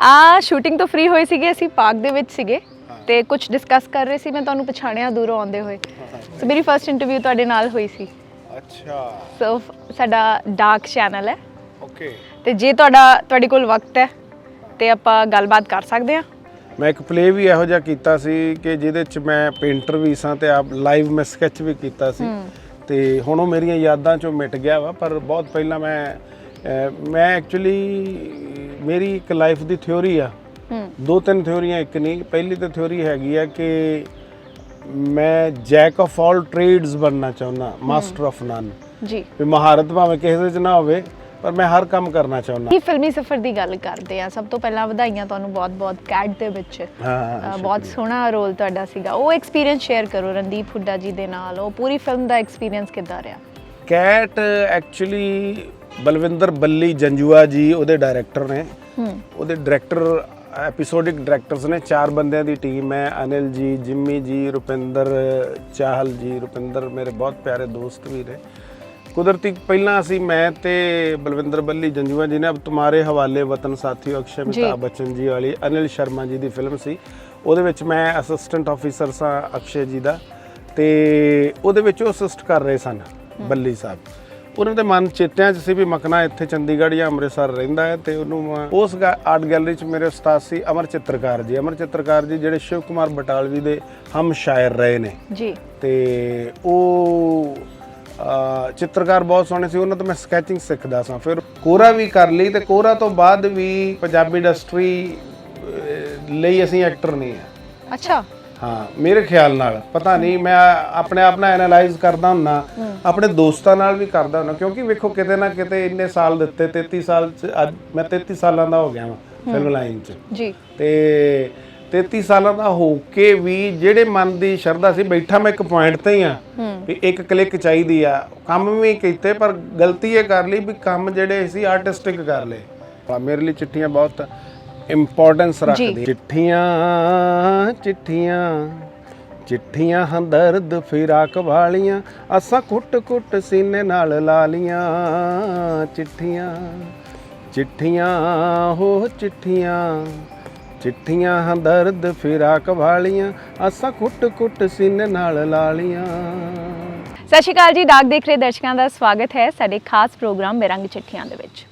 ਆ ਸ਼ੂਟਿੰਗ ਤੋਂ ਫ੍ਰੀ ਹੋਏ ਸੀਗੇ ਅਸੀਂ ਪਾਰਕ ਦੇ ਵਿੱਚ ਸੀਗੇ ਤੇ ਕੁਝ ਡਿਸਕਸ ਕਰ ਰਹੇ ਸੀ ਮੈਂ ਤੁਹਾਨੂੰ ਪਛਾਣਿਆ ਦੂਰੋਂ ਆਉਂਦੇ ਹੋਏ। ਸੋ ਮੇਰੀ ਫਰਸਟ ਇੰਟਰਵਿਊ ਤੁਹਾਡੇ ਨਾਲ ਹੋਈ ਸੀ। ਅੱਛਾ। ਸੋ ਸਾਡਾ ਡਾਰਕ ਚੈਨਲ ਹੈ। ਓਕੇ ਤੇ ਜੇ ਤੁਹਾਡਾ ਤੁਹਾਡੇ ਕੋਲ ਵਕਤ ਹੈ ਤੇ ਆਪਾਂ ਗੱਲਬਾਤ ਕਰ ਸਕਦੇ ਹਾਂ। ਮੈਂ ਇੱਕ ਪਲੇ ਵੀ ਇਹੋ ਜਿਹਾ ਕੀਤਾ ਸੀ ਕਿ ਜਿਹਦੇ ਚ ਮੈਂ ਪੇਂਟਰ ਵੀ ਸਾਂ ਤੇ ਆਪ ਲਾਈਵ ਮੈਂ ਸਕੈਚ ਵੀ ਕੀਤਾ ਸੀ। ਤੇ ਹੁਣ ਉਹ ਮੇਰੀਆਂ ਯਾਦਾਂ ਚੋਂ ਮਿਟ ਗਿਆ ਵਾ ਪਰ ਬਹੁਤ ਪਹਿਲਾਂ ਮੈਂ ਮੈਂ ਐਕਚੁਅਲੀ ਮੇਰੀ ਇੱਕ ਲਾਈਫ ਦੀ ਥਿਉਰੀ ਆ। ਹੂੰ। ਦੋ ਤਿੰਨ ਥਿਉਰੀਆਂ ਇੱਕ ਨਹੀਂ। ਪਹਿਲੀ ਤਾਂ ਥਿਉਰੀ ਹੈਗੀ ਆ ਕਿ ਮੈਂ ਜੈਕ ਆਫ ਆਲ ਟ੍ਰੇਡਸ ਬਣਨਾ ਚਾਹੁੰਦਾ ਮਾਸਟਰ ਆਫ ਨਨ ਜੀ। ਵੀ ਮਹਾਰਤ ਭਾਵੇਂ ਕਿਸੇ ਦੇ ਚ ਨਾ ਹੋਵੇ ਪਰ ਮੈਂ ਹਰ ਕੰਮ ਕਰਨਾ ਚਾਹੁੰਦਾ। ਕੀ ਫਿਲਮੀ ਸਫ਼ਰ ਦੀ ਗੱਲ ਕਰਦੇ ਆ। ਸਭ ਤੋਂ ਪਹਿਲਾਂ ਵਧਾਈਆਂ ਤੁਹਾਨੂੰ ਬਹੁਤ-ਬਹੁਤ ਕੈਟ ਦੇ ਵਿੱਚ। ਹਾਂ ਬਹੁਤ ਸੋਹਣਾ ਰੋਲ ਤੁਹਾਡਾ ਸੀਗਾ। ਉਹ ਐਕਸਪੀਰੀਅੰਸ ਸ਼ੇਅਰ ਕਰੋ ਰਣਦੀਪ ਹੁੱਡਾ ਜੀ ਦੇ ਨਾਲ। ਉਹ ਪੂਰੀ ਫਿਲਮ ਦਾ ਐਕਸਪੀਰੀਅੰਸ ਕਿੱਦਾਂ ਰਿਹਾ? ਕੈਟ ਐਕਚੁਅਲੀ ਬਲਵਿੰਦਰ ਬੱਲੀ ਜੰਜੂਆ ਜੀ ਉਹਦੇ ਡਾਇਰੈਕਟਰ ਨੇ। ਹੂੰ। ਉਹਦੇ ਡਾਇਰੈਕਟਰ ਐਪੀਸੋਡਿਕ ਡਾਇਰੈਕਟਰਸ ਨੇ। ਚਾਰ ਬੰਦਿਆਂ ਦੀ ਟੀਮ ਹੈ। ਅਨਿਲ ਜੀ ਜਿੰਮੀ ਜੀ ਰੁਪਿੰਦਰ ਚਾਹਲ ਜੀ। ਰੁਪਿੰਦਰ ਮੇਰੇ ਬਹੁਤ ਪਿਆਰੇ ਦੋਸਤ ਵੀ ਨੇ। ਕੁਦਰਤੀ ਪਹਿਲਾਂ ਅਸੀਂ ਮੈਂ ਤੇ ਬਲਵਿੰਦਰ ਬੱਲੀ ਜੰਜੂਆ ਜੀ ਨੇ ਅਬ ਤੁਮਾਰੇ ਹਵਾਲੇ ਵਤਨ ਸਾਥੀਓ ਅਕਸ਼ੇ। ਅਮਿਤਾਭ ਬੱਚਨ ਜੀ ਵਾਲੀ ਅਨਿਲ ਸ਼ਰਮਾ ਜੀ ਦੀ ਫਿਲਮ ਸੀ। ਉਹਦੇ ਵਿੱਚ ਮੈਂ ਅਸਿਸਟੈਂਟ ਆਫੀਸਰ ਸਾਂ ਅਕਸ਼ੇ ਜੀ ਦਾ। ਤੇ ਉਹਦੇ ਵਿੱਚ ਉਹ ਅਸਿਸਟ ਕਰ ਰਹੇ ਸਨ। ਬੱਲੀ ਸਾਹਿਬ। ਉਹਨਾਂ ਦੇ ਮਨ ਚੇਤਿਆਂ 'ਚ ਸੀ ਵੀ ਮਕਨਾ ਇੱਥੇ ਚੰਡੀਗੜ੍ਹ ਜਾਂ ਅੰਮ੍ਰਿਤਸਰ ਰਹਿੰਦਾ ਹੈ ਤੇ ਉਹਨੂੰ ਮੈਂ- ਉਸ ਆਰਟ ਗੈਲਰੀ 'ਚ ਮੇਰੇ ਉਸਤਾਦ ਸੀ ਅਮਰ ਚਿੱਤਰਕਾਰ ਜੀ। ਅਮਰ ਚਿੱਤਰਕਾਰ ਜੀ ਜਿਹੜੇ ਸ਼ਿਵ ਕੁਮਾਰ ਬਟਾਲਵੀ ਦੇ ਹਮ ਸ਼ਾਇਰ ਰਹੇ ਨੇ। ਜੀ। ਤੇ ਉਹ ਚਿੱਤਰਕਾਰ ਬਹੁਤ ਸੋਹਣੇ ਸੀ। ਉਹਨਾਂ ਤੋਂ ਮੈਂ ਸਕੈਚਿੰਗ ਸਿੱਖਦਾ ਸਾਂ। ਫਿਰ ਕੋਰਾ ਵੀ ਕਰ ਲਈ ਤੇ ਕੋਰਾ ਤੋਂ ਬਾਅਦ ਵੀ ਪੰਜਾਬੀ ਇੰਡਸਟਰੀ ਲਈ ਅਸੀਂ ਐਕਟਰ ਨਹੀਂ ਆ ਅੱਛਾ। ਹਾਂ ਮੇਰੇ ਖਿਆਲ ਨਾਲ ਪਤਾ ਨਹੀਂ ਮੈਂ ਆਪਣੇ ਆਪ ਨਾਲ ਐਨਾਲਾਈਜ਼ ਕਰਦਾ ਹੁੰਨਾ ਆਪਣੇ ਦੋਸਤਾਂ ਨਾਲ ਵੀ ਕਰਦਾ ਹੁੰਨਾ ਕਿਉਂਕਿ ਵੇਖੋ ਕਿਤੇ ਨਾ ਕਿਤੇ ਇੰਨੇ ਸਾਲ ਦਿੱਤੇ 33 ਸਾਲ ਚ ਅੱਜ ਮੈਂ 33 ਸਾਲਾਂ ਦਾ ਹੋ ਗਿਆ ਹਾਂ। ਫਿਲਮ ਲਾਈਨ 'ਚ। ਜੀ। ਤੇ 33 ਸਾਲਾਂ ਦਾ ਹੋ ਕੇ ਵੀ ਜਿਹੜੇ ਮਨ ਦੀ ਸ਼ਰਧਾ ਸੀ ਬੈਠਾ ਮੈਂ ਇੱਕ ਪੁਆਇੰਟ ਤੇ ਹੀ ਆ ਵੀ ਇੱਕ ਕਲਿੱਕ ਚਾਹੀਦੀ ਆ। ਕੰਮ ਵੀ ਕੀਤੇ ਪਰ ਗਲਤੀ ਇਹ ਕਰ ਲਈ ਵੀ ਕੰਮ ਜਿਹੜੇ ਸੀ ਆਰਟਿਸਟਿਕ ਕਰ ਲਏ। ਮੇਰੇ ਲਈ ਚਿੱਠੀਆਂ ਬਹੁਤ ਇੰਪੋਰਟੈਂਸ ਰੱਖਦੀ। ਚਿੱਠੀਆਂ ਚਿੱਠੀਆਂ ਚਿੱਠੀਆਂ ਹੰਦਰਦ ਫਿਰਾਕ ਵਾਲੀਆਂ ਅਸਾਂ ਕੁੱਟ ਕੁੱਟ ਸੀਨੇ ਨਾਲ ਲਾ ਲੀਆਂ ਚਿੱਠੀਆਂ। ਚਿੱਠੀਆਂ ਹੋ ਚਿੱਠੀਆਂ ਚਿੱਠੀਆਂ ਹੰਦਰਦ ਫਿਰਾਕ ਵਾਲੀਆਂ ਅਸਾਂ ਕੁੱਟ ਕੁੱਟ ਸੀਨੇ ਨਾਲ ਲਾ ਲੀਆਂ। ਸਤਿ ਸ਼੍ਰੀ ਅਕਾਲ ਜੀ ਡਾਕ ਦੇਖ ਰਹੇ ਦਰਸ਼ਕਾਂ ਦਾ ਸਵਾਗਤ ਹੈ ਸਾਡੇ ਖਾਸ ਪ੍ਰੋਗਰਾਮ ਬੇਰੰਗ ਚਿੱਠੀਆਂ ਦੇ ਵਿੱਚ।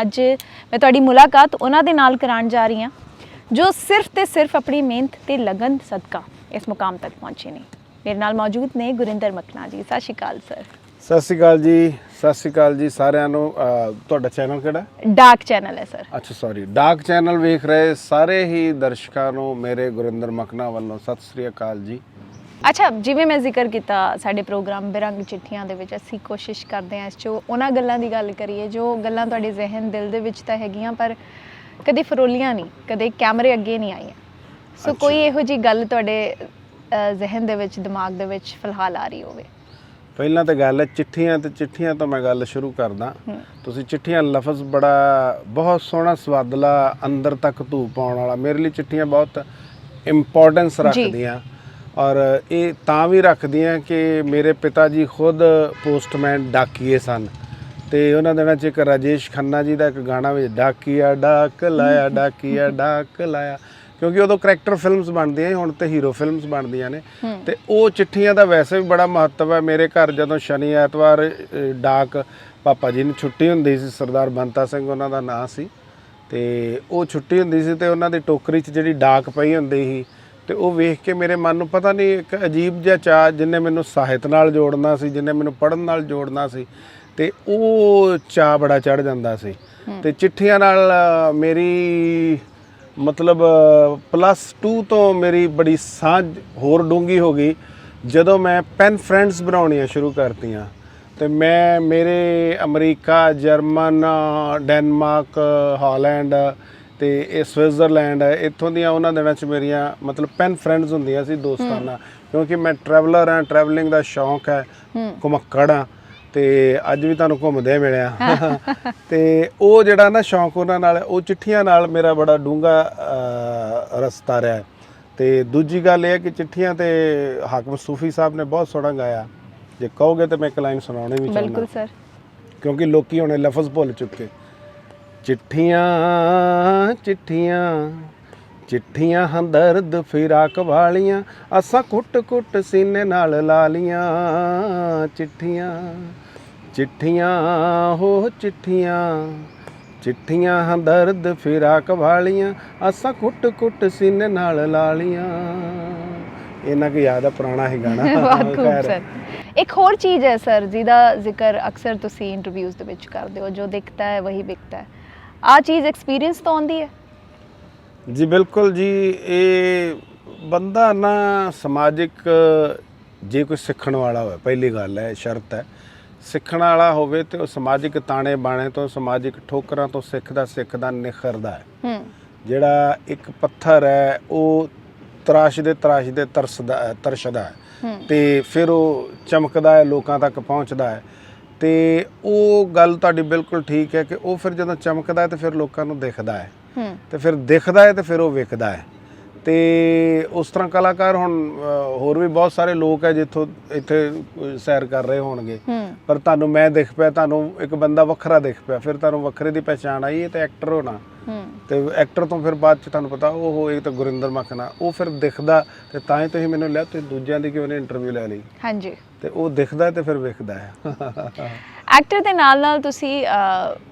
ਅੱਜ ਮੈਂ ਤੁਹਾਡੀ ਮੁਲਾਕਾਤ ਉਹਨਾਂ ਦੇ ਨਾਲ ਕਰਾਉਣ ਜਾ ਰਹੀ ਹਾਂ ਜੋ ਸਿਰਫ ਤੇ ਸਿਰਫ ਆਪਣੀ ਮਿਹਨਤ ਤੇ ਲਗਨ ਸਦਕਾ ਇਸ ਮੁਕਾਮ ਤੱਕ ਪਹੁੰਚੇ ਨੇ। ਮੇਰੇ ਨਾਲ ਮੌਜੂਦ ਨੇ ਗੁਰਿੰਦਰ ਮਕਨਾ ਜੀ। ਸਤਿ ਸ਼੍ਰੀ ਅਕਾਲ ਸਰ। ਸਤਿ ਸ਼੍ਰੀ ਅਕਾਲ ਜੀ। ਸਤਿ ਸ਼੍ਰੀ ਅਕਾਲ ਜੀ ਸਾਰਿਆਂ ਨੂੰ। ਤੁਹਾਡਾ ਚੈਨਲ ਕਿਹੜਾ? ਡਾਕ ਚੈਨਲ ਹੈ ਸਰ। ਅੱਛਾ ਸੌਰੀ ਡਾਕ ਚੈਨਲ ਵੇਖ ਰਹੇ ਸਾਰੇ ਹੀ ਦਰਸ਼ਕਾਂ ਨੂੰ ਮੇਰੇ ਗੁਰਿੰਦਰ ਮਕਨਾ ਵੱਲੋਂ ਸਤਿ ਸ਼੍ਰੀ ਅਕਾਲ ਜੀ। ਅੱਛਾ ਜਿਵੇਂ ਮੈਂ ਜ਼ਿਕਰ ਕੀਤਾ ਸਾਡੇ ਪ੍ਰੋਗਰਾਮ ਬਿਰੰਗ ਚਿੱਠੀਆਂ ਦੇ ਵਿੱਚ ਅਸੀਂ ਕੋਸ਼ਿਸ਼ ਕਰਦੇ ਹਾਂ ਇਸ 'ਚ ਉਹਨਾਂ ਗੱਲਾਂ ਦੀ ਗੱਲ ਕਰੀਏ ਜੋ ਗੱਲਾਂ ਤੁਹਾਡੇ ਜ਼ਿਹਨ ਦਿਲ ਦੇ ਵਿੱਚ ਤਾਂ ਹੈਗੀਆਂ ਪਰ ਕਦੇ ਫਰੋਲੀਆਂ ਨਹੀਂ ਕਦੇ ਕੈਮਰੇ ਅੱਗੇ ਨਹੀਂ ਆਈਆਂ। ਸੋ ਕੋਈ ਇਹੋ ਜੀ ਗੱਲ ਤੁਹਾਡੇ ਜ਼ਿਹਨ ਦੇ ਵਿੱਚ ਦਿਮਾਗ ਦੇ ਵਿੱਚ ਫਿਲਹਾਲ ਆ ਰਹੀ ਹੋਵੇ? ਪਹਿਲਾਂ ਤਾਂ ਗੱਲ ਹੈ ਚਿੱਠੀਆਂ ਤੇ ਚਿੱਠੀਆਂ ਤੋਂ ਮੈਂ ਗੱਲ ਸ਼ੁਰੂ ਕਰਦਾ। ਤੁਸੀਂ ਚਿੱਠੀਆਂ ਲਫ਼ਜ਼ ਬੜਾ ਬਹੁਤ ਸੋਹਣਾ ਸਵਾਦਲਾ ਅੰਦਰ ਤੱਕ ਧੂ ਪਾਉਣ ਵਾਲਾ। ਮੇਰੇ ਲਈ ਚਿੱਠੀਆਂ ਬਹੁਤ ਇੰਪੋਰਟੈਂਸ ਰੱਖਦੀਆਂ। ਔਰ ਇਹ ਤਾਂ ਵੀ ਰੱਖਦੀਆਂ ਕਿ ਮੇਰੇ ਪਿਤਾ ਜੀ ਖੁਦ ਪੋਸਟਮੈਨ ਡਾਕੀਏ ਸਨ। ਤੇ ਉਹਨਾਂ ਦਿਨਾਂ 'ਚ ਇੱਕ ਰਾਜੇਸ਼ ਖੰਨਾ ਜੀ ਦਾ ਇੱਕ ਗਾਣਾ ਵੀ ਡਾਕੀਆ ਡਾਕ ਲਾਇਆ ਡਾਕੀਆ ਡਾਕ ਲਾਇਆ। ਕਿਉਂਕਿ ਉਦੋਂ ਕਰੈਕਟਰ ਫਿਲਮਸ ਬਣਦੀਆਂ ਹੁਣ ਤੇ ਹੀਰੋ ਫਿਲਮਸ ਬਣਦੀਆਂ ਨੇ। ਤੇ ਉਹ ਚਿੱਠੀਆਂ ਦਾ ਵੈਸੇ ਵੀ ਬੜਾ ਮਹੱਤਵ ਹੈ। ਮੇਰੇ ਘਰ ਜਦੋਂ ਸ਼ਨੀ ਐਤਵਾਰ ਡਾਕ ਪਾਪਾ ਜੀ ਨੂੰ ਛੁੱਟੀ ਹੁੰਦੀ ਸੀ ਸਰਦਾਰ ਬੰਤਾ ਸਿੰਘ ਉਹਨਾਂ ਦਾ ਨਾਂ ਸੀ। ਤੇ ਉਹ ਛੁੱਟੀ ਹੁੰਦੀ ਸੀ ਤੇ ਉਹਨਾਂ ਦੀ ਟੋਕਰੀ 'ਚ ਜਿਹੜੀ ਡਾਕ ਪਈ ਹੁੰਦੀ ਸੀ ਤੇ ਉਹ ਵੇਖ ਕੇ ਮੇਰੇ ਮਨ ਨੂੰ ਪਤਾ ਨਹੀਂ ਇੱਕ ਅਜੀਬ ਜਿਹਾ ਚਾਹ ਜਿੰਨੇ ਮੈਨੂੰ ਸਾਹਿਤ ਨਾਲ ਜੋੜਨਾ ਸੀ ਜਿੰਨੇ ਮੈਨੂੰ ਪੜ੍ਹਨ ਨਾਲ ਜੋੜਨਾ ਸੀ ਤੇ ਉਹ ਚਾਹ ਬੜਾ ਚੜ ਜਾਂਦਾ ਸੀ। ਤੇ ਚਿੱਠੀਆਂ ਨਾਲ ਮੇਰੀ ਮਤਲਬ ਪਲੱਸ 2 ਤੋਂ ਮੇਰੀ ਬੜੀ ਸਾਂਝ ਹੋਰ ਡੂੰਗੀ ਹੋ ਗਈ ਜਦੋਂ ਮੈਂ ਪੈਨ ਫਰੈਂਡਸ ਬਣਾਉਣੀਆਂ ਸ਼ੁਰੂ ਕਰਤੀਆਂ। ਤੇ ਮੈਂ ਮੇਰੇ ਅਮਰੀਕਾ ਜਰਮਨ ਡੈਨਮਾਰਕ ਹਾਲੈਂਡ ਤੇ ਇਹ ਸਵਿਟਜ਼ਰਲੈਂਡ ਇੱਥੋਂ ਦੀਆਂ ਉਹਨਾਂ ਦਿਨਾਂ 'ਚ ਮੇਰੀਆਂ ਮਤਲਬ ਪੈਨ ਫਰੈਂਡਸ ਹੁੰਦੀਆਂ ਸੀ ਦੋਸਤਾਨਾ ਕਿਉਂਕਿ ਮੈਂ ਟਰੈਵਲਰ ਹਾਂ ਟਰੈਵਲਿੰਗ ਦਾ ਸ਼ੌਂਕ ਹੈ ਘੁਮੱਕੜ ਹਾਂ ਤੇ ਅੱਜ ਵੀ ਤੁਹਾਨੂੰ ਘੁੰਮਦੇ ਮਿਲਿਆ ਤੇ ਉਹ ਜਿਹੜਾ ਨਾ ਸ਼ੌਂਕ ਉਹਨਾਂ ਨਾਲ ਉਹ ਚਿੱਠੀਆਂ ਨਾਲ ਮੇਰਾ ਬੜਾ ਡੂੰਗਾ ਰਸਤਾ ਰਿਹਾ ਹੈ। ਤੇ ਦੂਜੀ ਗੱਲ ਇਹ ਹੈ ਕਿ ਚਿੱਠੀਆਂ ਤੇ ਹਾਕਮ ਸੂਫੀ ਸਾਹਿਬ ਨੇ ਬਹੁਤ ਸੋਹਣਾ ਗਾਇਆ। ਜੇ ਕਹੋਗੇ ਤੇ ਮੈਂ ਇੱਕ ਲਾਈਨ ਸੁਣਾਉਣੀ ਵੀ ਬਿਲਕੁਲ ਚਾਹੁੰਦਾ ਸਰ। ਕਿਉਂਕਿ ਲੋਕੀ ਹੁਣੇ ਲਫ਼ਜ਼ ਭੁੱਲ ਚੁੱਕੇ। ਚਿੱਠੀਆਂ ਚਿੱਠੀਆਂ ਚਿੱਠੀਆਂ ਹੰਦਰਦ ਫਿਰਾਕ ਵਾਲੀਆਂ ਅਸਾਂ ਕੁੱਟ ਕੁੱਟ ਸੀਨੇ ਨਾਲ ਲਾ ਲੀਆਂ ਚਿੱਠੀਆਂ। ਚਿੱਠੀਆਂ ਹੋ ਚਿੱਠੀਆਂ ਚਿੱਠੀਆਂ ਹੰਦਰਦ ਫਿਰਾਕ ਵਾਲੀਆਂ ਅਸਾਂ ਕੁੱਟ ਕੁੱਟ ਸੀਨੇ ਨਾਲ ਲਾ ਲੀਆਂ। ਇਹਨਾਂ ਕੀ ਯਾਦ ਆ ਪੁਰਾਣਾ ਹੀ ਗਾਣਾ। ਖੂਬ। ਸਰ। ਇੱਕ ਹੋਰ ਚੀਜ਼ ਹੈ ਸਰ ਜਿਹਦਾ ਜ਼ਿਕਰ ਅਕਸਰ ਤੁਸੀਂ ਇੰਟਰਵਿਊਜ਼ ਦੇ ਵਿੱਚ ਕਰਦੇ ਹੋ ਜੋ ਦਿਖਤਾ ਹੈ ਵਹੀ ਵਿਕਤਾ ਹੈ। ਆ ਚੀਜ਼ ਐਕਸਪੀਰੀਅੰਸ ਤੋਂ ਆਉਂਦੀ ਹੈ। ਜੀ ਬਿਲਕੁਲ ਜੀ ਇਹ ਬੰਦਾ ਨਾ ਸਮਾਜਿਕ ਜੇ ਕੋਈ ਸਿੱਖਣ ਵਾਲਾ ਹੋਵੇ ਪਹਿਲੀ ਗੱਲ ਹੈ ਸ਼ਰਤ ਹੈ। ਸਿੱਖਣ ਵਾਲਾ ਹੋਵੇ ਤੇ ਉਹ ਸਮਾਜਿਕ ਤਾਣੇ ਬਾਣੇ ਤੋਂ ਸਮਾਜਿਕ ਠੋਕਰਾਂ ਤੋਂ ਸਿੱਖਦਾ ਸਿੱਖਦਾ ਨਿਖਰਦਾ ਹੈ। ਹੂੰ। ਜਿਹੜਾ ਇੱਕ ਪੱਥਰ ਹੈ ਉਹ ਤਰਾਸ਼ਦੇ ਤਰਾਸ਼ਦੇ ਤਰਸਦਾ ਹੈ, ਤਰਸ਼ਦਾ ਹੈ। ਹੂੰ। ਤੇ ਫਿਰ ਉਹ ਚਮਕਦਾ ਹੈ ਲੋਕਾਂ ਤੱਕ ਪਹੁੰਚਦਾ ਹੈ। ਤੇ ਉਹ ਗੱਲ ਤੁਹਾਡੀ ਬਿਲਕੁਲ ਠੀਕ ਹੈ ਕਿ ਉਹ ਫਿਰ ਜਦੋਂ ਚਮਕਦਾ ਹੈ ਤੇ ਫਿਰ ਲੋਕਾਂ ਨੂੰ ਦਿਖਦਾ ਹੈ। ਤੇ ਫਿਰ ਦਿਖਦਾ ਹੈ ਤੇ ਫਿਰ ਉਹ ਵਿਕਦਾ ਹੈ। ਤੇ ਉਸ ਤਰ੍ਹਾਂ ਕਲਾਕਾਰ ਹੁਣ ਹੋਰ ਵੀ ਬਹੁਤ ਸਾਰੇ ਲੋਕ ਹੈ ਜਿੱਥੋਂ ਇੱਥੇ ਸੈਰ ਕਰ ਰਹੇ ਹੋਣਗੇ। ਪਰ ਤੁਹਾਨੂੰ ਮੈਂ ਦਿਖ ਪਿਆ ਤੁਹਾਨੂੰ ਇੱਕ ਬੰਦਾ ਵੱਖਰਾ ਦਿਖ ਪਿਆ ਫਿਰ ਤੁਹਾਨੂੰ ਵੱਖਰੇ ਦੀ ਪਛਾਣ ਆਈ ਇਹ ਤਾਂ ਐਕਟਰ ਹੋਣਾ। ਤੇ ਐਕਟਰ ਤੋਂ ਫਿਰ ਬਾਅਦ ਚ ਤੁਹਾਨੂੰ ਪਤਾ ਉਹ ਇਹ ਤਾਂ ਗੁਰਿੰਦਰ ਮਖਨਾ ਉਹ ਫਿਰ ਦਿਖਦਾ ਤੇ ਤਾਂ ਹੀ ਤੁਸੀਂ ਮੈਨੂੰ ਲਿਆ ਤੁਸੀਂ ਦੂਜਿਆਂ ਦੀ ਕਿਉਂ ਨਹੀਂ ਇੰਟਰਵਿਊ ਲੈ ਲਈ? ਹਾਂਜੀ। ਤੇ ਉਹ ਦਿਖਦਾ ਤੇ ਫਿਰ ਵਿਕਦਾ ਹੈ। ਐਕਟਰ ਦੇ ਨਾਲ ਨਾਲ ਤੁਸੀਂ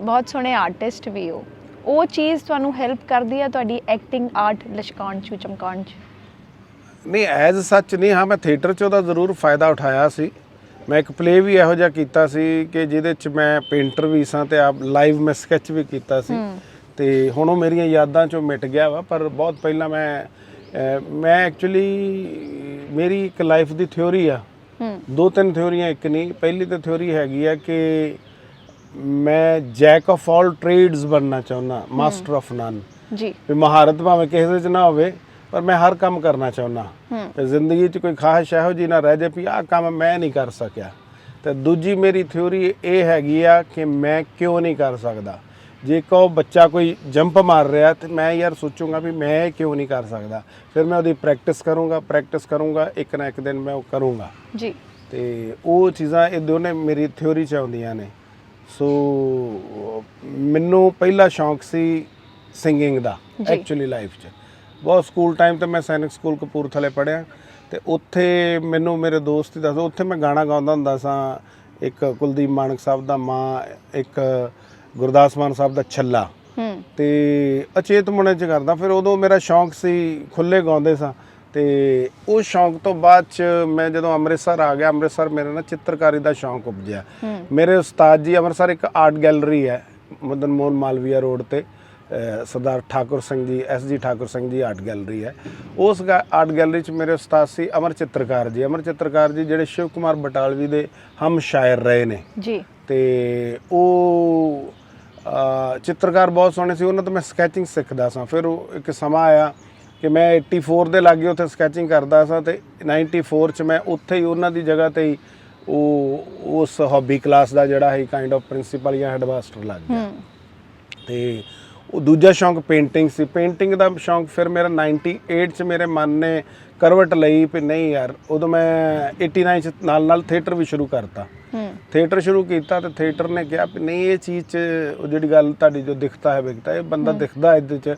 ਬਹੁਤ ਸੋਹਣੇ ਆਰਟਿਸਟ ਵੀ ਹੋ। ਉਹ ਚੀਜ਼ ਤੁਹਾਨੂੰ ਹੈਲਪ ਕਰਦੀ ਹੈ ਤੁਹਾਡੀ ਐਕਟਿੰਗ ਆਰਟ ਲਸ਼ਕਾਉਣ ਚ ਚਮਕਾਉਣ ਚ? ਨਹੀਂ ਐਜ਼ ਸੱਚ ਨਹੀਂ ਹਾਂ ਮੈਂ ਥੀਏਟਰ 'ਚ ਉਹਦਾ ਜ਼ਰੂਰ ਫਾਇਦਾ ਉਠਾਇਆ ਸੀ। ਮੈਂ ਇੱਕ ਪਲੇ ਵੀ ਇਹੋ ਜਿਹਾ ਕੀਤਾ ਸੀ ਕਿ ਜਿਹਦੇ 'ਚ ਮੈਂ ਪੇਂਟਰ ਵੀ ਸਾਂ ਤੇ ਆਪ ਲਾਈਵ ਮੈਂ ਸਕੈਚ ਵੀ ਕੀਤਾ ਸੀ। ਤੇ ਹੁਣ ਉਹ ਮੇਰੀਆਂ ਯਾਦਾਂ 'ਚੋਂ ਮਿਟ ਗਿਆ ਵਾ ਪਰ ਬਹੁਤ ਪਹਿਲਾਂ ਮੈਂ ਮੈਂ ਐਕਚੁਅਲੀ ਮੇਰੀ ਇੱਕ ਲਾਈਫ ਦੀ ਥਿਉਰੀ ਆ। ਦੋ ਤਿੰਨ ਥਿਉਰੀਆਂ ਇੱਕ ਨਹੀਂ। ਪਹਿਲੀ ਤਾਂ ਥਿਉਰੀ ਹੈਗੀ ਆ ਕਿ ਮੈਂ ਜੈਕ ਆਫ ਆਲ ਟ੍ਰੇਡਸ ਬਣਨਾ ਚਾਹੁੰਦਾ ਮਾਸਟਰ ਆਫ ਨਨ ਜੀ। ਵੀ ਮਹਾਰਤ ਭਾਵੇਂ ਕਿਸੇ ਦੇ 'ਚ ਨਾ ਹੋਵੇ ਪਰ ਮੈਂ ਹਰ ਕੰਮ ਕਰਨਾ ਚਾਹੁੰਦਾ। ਤੇ ਜ਼ਿੰਦਗੀ 'ਚ ਕੋਈ ਖਾਹਿਸ਼ ਇਹੋ ਜੀ ਨਾ ਰਹਿ ਜਾਏ ਵੀ ਆਹ ਕੰਮ ਮੈਂ ਨਹੀਂ ਕਰ ਸਕਿਆ। ਤੇ ਦੂਜੀ ਮੇਰੀ ਥਿਉਰੀ ਇਹ ਹੈਗੀ ਆ ਕਿ ਮੈਂ ਕਿਉਂ ਨਹੀਂ ਕਰ ਸਕਦਾ। ਜੇ ਕੋ ਬੱਚਾ ਕੋਈ ਜੰਪ ਮਾਰ ਰਿਹਾ ਤੇ ਮੈਂ ਯਾਰ ਸੋਚੂੰਗਾ ਵੀ ਮੈਂ ਇਹ ਕਿਉਂ ਨਹੀਂ ਕਰ ਸਕਦਾ। ਫਿਰ ਮੈਂ ਉਹਦੀ ਪ੍ਰੈਕਟਿਸ ਕਰੂੰਗਾ ਪ੍ਰੈਕਟਿਸ ਕਰੂੰਗਾ ਇੱਕ ਨਾ ਇੱਕ ਦਿਨ ਮੈਂ ਉਹ ਕਰੂੰਗਾ। ਜੀ। ਤੇ ਉਹ ਚੀਜ਼ਾਂ ਇਹ ਦੋਨੇ ਮੇਰੀ ਥਿਉਰੀ ਚ ਆਉਂਦੀਆਂ ਨੇ। ਸੋ ਮੈਨੂੰ ਪਹਿਲਾ ਸ਼ੌਂਕ ਸੀ ਸਿੰਗਿੰਗ ਦਾ। ਐਕਚੁਅਲੀ ਲਾਈਫ 'ਚ। ਬਹੁਤ ਸਕੂਲ ਟਾਈਮ ਤੇ ਮੈਂ ਸੈਨਿਕ ਸਕੂਲ ਕਪੂਰਥਲੇ ਪੜ੍ਹਿਆ। ਤੇ ਉੱਥੇ ਮੈਨੂੰ ਮੇਰੇ ਦੋਸਤ ਹੀ ਦੱਸਦੇ ਉੱਥੇ ਮੈਂ ਗਾਣਾ ਗਾਉਂਦਾ ਹੁੰਦਾ ਸਾਂ। ਇੱਕ ਕੁਲਦੀਪ ਮਾਨਕ ਸਾਹਿਬ ਦਾ ਮਾਂ ਇੱਕ ਗੁਰਦਾਸ ਮਾਨ ਸਾਹਿਬ ਦਾ ਛੱਲਾ। ਹੂੰ। ਤੇ ਅਚੇਤ ਮਨੇ ਚ ਕਰਦਾ। ਫਿਰ ਉਦੋਂ ਮੇਰਾ ਸ਼ੌਂਕ ਸੀ ਖੁੱਲੇ ਗਾਉਂਦੇ ਸਾਂ। ਤੇ ਉਹ ਸ਼ੌਂਕ ਤੋਂ ਬਾਅਦ ਚ ਮੈਂ ਜਦੋਂ ਅੰਮ੍ਰਿਤਸਰ ਆ ਗਿਆ ਅੰਮ੍ਰਿਤਸਰ ਮੇਰੇ ਨਾਲ ਚਿੱਤਰਕਾਰੀ ਦਾ ਸ਼ੌਂਕ ਉਪਜਿਆ। ਮੇਰੇ ਉਸਤਾਦ ਜੀ ਅੰਮ੍ਰਿਤਸਰ ਇੱਕ ਆਰਟ ਗੈਲਰੀ ਹੈ ਮਦਨ ਮੋਹਨ ਮਾਲਵੀਆ ਰੋਡ ਤੇ। ਸਰਦਾਰ ਠਾਕੁਰ ਸਿੰਘ ਜੀ ਐਸ ਜੀ ਠਾਕੁਰ ਸਿੰਘ ਜੀ ਆਰਟ ਗੈਲਰੀ ਹੈ। ਉਸ ਆਰਟ ਗੈਲਰੀ ਚ ਮੇਰੇ ਉਸਤਾਦ ਸੀ ਅਮਰ ਚਿੱਤਰਕਾਰ ਜੀ। ਅਮਰ ਚਿੱਤਰਕਾਰ ਜੀ ਜਿਹੜੇ ਸ਼ਿਵ ਕੁਮਾਰ ਬਟਾਲਵੀ ਦੇ ਹਮ ਸ਼ਾਇਰ ਰਹੇ ਨੇ। ਜੀ। ਤੇ ਉਹ ਚਿੱਤਰਕਾਰ ਬਹੁਤ ਸੋਹਣੇ ਸੀ ਉਹਨਾਂ ਤੋਂ ਮੈਂ ਸਕੈਚਿੰਗ ਸਿੱਖਦਾ ਸਾਂ। ਫਿਰ ਉਹ ਇੱਕ ਸਮਾਂ ਆਇਆ ਕਿ ਮੈਂ 84 ਦੇ ਲਾਗੇ ਉੱਥੇ ਸਕੈਚਿੰਗ ਕਰਦਾ ਸਾਂ ਤੇ 94 ਚ ਮੈਂ ਉੱਥੇ ਹੀ ਉਹਨਾਂ ਦੀ ਜਗ੍ਹਾ ਤੇ ਹੀ ਉਹ ਉਸ ਹੌਬੀ ਕਲਾਸ ਦਾ ਜਿਹੜਾ ਹੈ ਕਾਈਂਡ ਆਫ ਪ੍ਰਿੰਸੀਪਲ ਜਾਂ ਹੈਡਮਾਸਟਰ ਲੱਗ ਗਿਆ। ਤੇ ਉਹ ਦੂਜਾ ਸ਼ੌਂਕ ਪੇਂਟਿੰਗ ਸੀ। ਪੇਂਟਿੰਗ ਦਾ ਸ਼ੌਂਕ ਫਿਰ ਮੇਰਾ 98 ਚ ਮੇਰੇ ਮਨ ਨੇ ਕਰਵਟ ਲਈ ਵੀ ਨਹੀਂ ਯਾਰ ਉਦੋਂ ਮੈਂ 89 ਚ ਨਾਲ ਨਾਲ ਥੀਏਟਰ ਵੀ ਸ਼ੁਰੂ ਕਰਤਾ। ਥੀਏਟਰ ਸ਼ੁਰੂ ਕੀਤਾ ਤੇ ਥੀਏਟਰ ਨੇ ਕਿਹਾ ਵੀ ਨਹੀਂ ਇਹ ਚੀਜ਼ 'ਚ ਉਹ ਜਿਹੜੀ ਗੱਲ ਤੁਹਾਡੀ ਜੋ ਦਿਖਦਾ ਹੈ ਵਿਕਤਾ ਇਹ ਬੰਦਾ ਦਿਖਦਾ ਇਹਦੇ 'ਚ।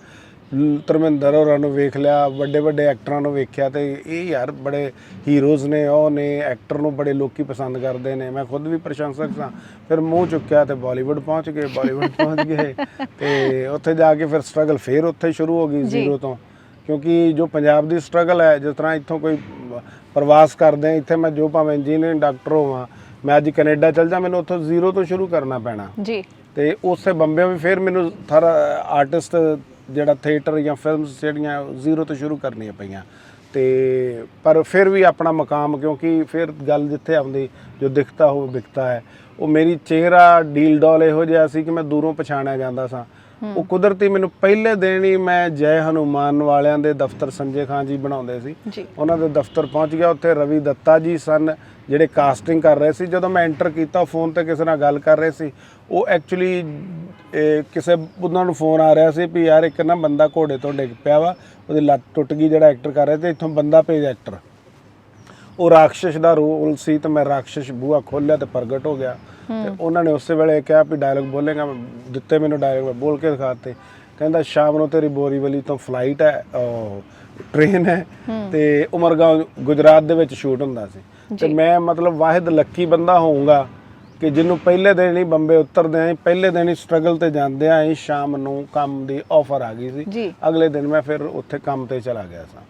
ਧਰਮਿੰਦਰ ਹੋਰਾਂ ਨੂੰ ਵੇਖ ਲਿਆ ਵੱਡੇ ਵੱਡੇ ਐਕਟਰਾਂ ਨੂੰ ਵੇਖਿਆ ਤੇ ਇਹ ਯਾਰ ਬੜੇ ਹੀਰੋਜ਼ ਨੇ ਉਹ ਨੇ ਐਕਟਰ ਨੂੰ ਬੜੇ ਲੋਕੀ ਪਸੰਦ ਕਰਦੇ ਨੇ। ਮੈਂ ਖੁਦ ਵੀ ਪ੍ਰਸ਼ੰਸਕ ਸਾਂ। ਫਿਰ ਮੂੰਹ ਚੁੱਕਿਆ ਤੇ ਬਾਲੀਵੁੱਡ ਪਹੁੰਚ ਗਏ ਬਾਲੀਵੁੱਡ ਪਹੁੰਚ ਗਏ ਤੇ ਉੱਥੇ ਜਾ ਕੇ ਫਿਰ ਸਟਰਗਲ ਫਿਰ ਉੱਥੇ ਸ਼ੁਰੂ ਹੋ ਗਈ। ਜ਼ੀਰੋ ਤੋਂ। ਕਿਉਂਕਿ ਜੋ ਪੰਜਾਬ ਦੀ ਸਟਰਗਲ ਹੈ ਜਿਸ ਤਰ੍ਹਾਂ ਇੱਥੋਂ ਕੋਈ ਪ੍ਰਵਾਸ ਕਰਦੇ ਇੱਥੇ ਮੈਂ ਜੋ ਭਾਵੇਂ ਇੰਜੀਨੀਅਰ ਡਾਕਟਰ ਹੋਵਾਂ ਮੈਂ ਅੱਜ ਕੈਨੇਡਾ ਚਲ ਜਾ ਮੈਨੂੰ ਉੱਥੋਂ ਜ਼ੀਰੋ ਤੋਂ ਸ਼ੁਰੂ ਕਰਨਾ ਪੈਣਾ। ਜੀ। ਤੇ ਉਸੇ ਬੰਬੇ ਵੀ ਫਿਰ ਮੈਨੂੰ ਥਰ ਆਰਟਿਸਟ ਜਿਹੜਾ ਥੀਏਟਰ ਜਾਂ ਫਿਲਮਸ ਜਿਹੜੀਆਂ ਜ਼ੀਰੋ ਤੋਂ ਸ਼ੁਰੂ ਕਰਨੀਆਂ ਪਈਆਂ। ਤੇ ਪਰ ਫਿਰ ਵੀ ਆਪਣਾ ਮਕਾਮ ਕਿਉਂਕਿ ਫਿਰ ਗੱਲ ਜਿੱਥੇ ਆਉਂਦੀ ਜੋ ਦਿਖਤਾ ਹੋ ਵਿਕਤਾ ਹੈ। ਉਹ ਮੇਰੀ ਚਿਹਰਾ ਡੀਲ ਡੋਲ ਇਹੋ ਜਿਹਾ ਸੀ ਕਿ ਮੈਂ ਦੂਰੋਂ ਪਛਾਣਿਆ ਜਾਂਦਾ ਸਾਂ। ਉਹ ਕੁਦਰਤੀ ਮੈਨੂੰ ਪਹਿਲੇ ਦਿਨ ਹੀ ਮੈਂ ਜੈ ਹਨੂਮਾਨ ਵਾਲਿਆਂ ਦੇ ਦਫ਼ਤਰ ਸੰਜੇ ਖਾਨ ਜੀ ਬਣਾਉਂਦੇ ਸੀ। ਉਹਨਾਂ ਦੇ ਦਫ਼ਤਰ ਪਹੁੰਚ ਗਿਆ ਉੱਥੇ ਰਵੀ ਦੱਤਾ ਜੀ ਸਨ ਜਿਹੜੇ ਕਾਸਟਿੰਗ ਕਰ ਰਹੇ ਸੀ। ਜਦੋਂ ਮੈਂ ਐਂਟਰ ਕੀਤਾ ਫੋਨ ਤੇ ਕਿਸੇ ਨਾਲ ਗੱਲ ਕਰ ਰਹੇ ਸੀ। ਉਹ ਐਕਚੁਅਲੀ ਕਿਸੇ ਉਹਨਾਂ ਨੂੰ ਫੋਨ ਆ ਰਿਹਾ ਸੀ ਵੀ ਯਾਰ ਇੱਕ ਨਾ ਬੰਦਾ ਘੋੜੇ ਤੋਂ ਡਿੱਗ ਪਿਆ ਵਾ ਉਹਦੀ ਲੱਤ ਟੁੱਟ ਗਈ ਜਿਹੜਾ ਐਕਟਰ ਕਰ ਰਿਹਾ ਤੇ ਇੱਥੋਂ ਬੰਦਾ ਭੇਜ ਐਕਟਰ ਉਹ ਰਾਖਸ਼ ਦਾ ਰੋਲ ਸੀ ਤੇ ਮੈਂ ਰਾਖਸ਼ ਬੂਆ ਖੋਲਿਆ ਤੇ ਪ੍ਰਗਟ ਹੋ ਗਿਆ। ਤੇ ਉਹਨਾਂ ਨੇ ਉਸੇ ਵੇਲੇ ਕਿਹਾ ਵੀ ਡਾਇਲੌਗ ਬੋਲੇਗਾ ਦਿੱਤੇ ਮੈਨੂੰ ਡਾਇਲੌਗ ਮੈਂ ਬੋਲ ਕੇ ਦਿਖਾਤੇ। ਕਹਿੰਦਾ ਸ਼ਾਮ ਨੂੰ ਤੇਰੀ ਬੋਰੀਵਲੀ ਤੋਂ ਫਲਾਈਟ ਹੈ ਟ੍ਰੇਨ ਹੈ ਤੇ ਉਮਰਗਾਂਵ ਗੁਜਰਾਤ ਦੇ ਵਿੱਚ ਸ਼ੂਟ ਹੁੰਦਾ ਸੀ। ਤੇ ਮੈਂ ਮਤਲਬ ਵਾਹਿਦ ਲੱਕੀ ਬੰਦਾ ਹੋਊਂਗਾ ਕਿ ਜਿਹਨੂੰ ਪਹਿਲੇ ਦਿਨ ਹੀ ਬੰਬੇ ਉਤਰਦੇ ਆਂ ਪਹਿਲੇ ਦਿਨ ਹੀ ਸਟਰਗਲ ਤੇ ਜਾਂਦੇ ਆਂ ਸ਼ਾਮ ਨੂੰ ਕੰਮ ਦੀ ਆਫਰ ਆ ਗਈ ਸੀ। ਅਗਲੇ ਦਿਨ ਮੈਂ ਫਿਰ ਉੱਥੇ ਕੰਮ ਤੇ ਚਲਾ ਗਿਆ ਸਾਂ।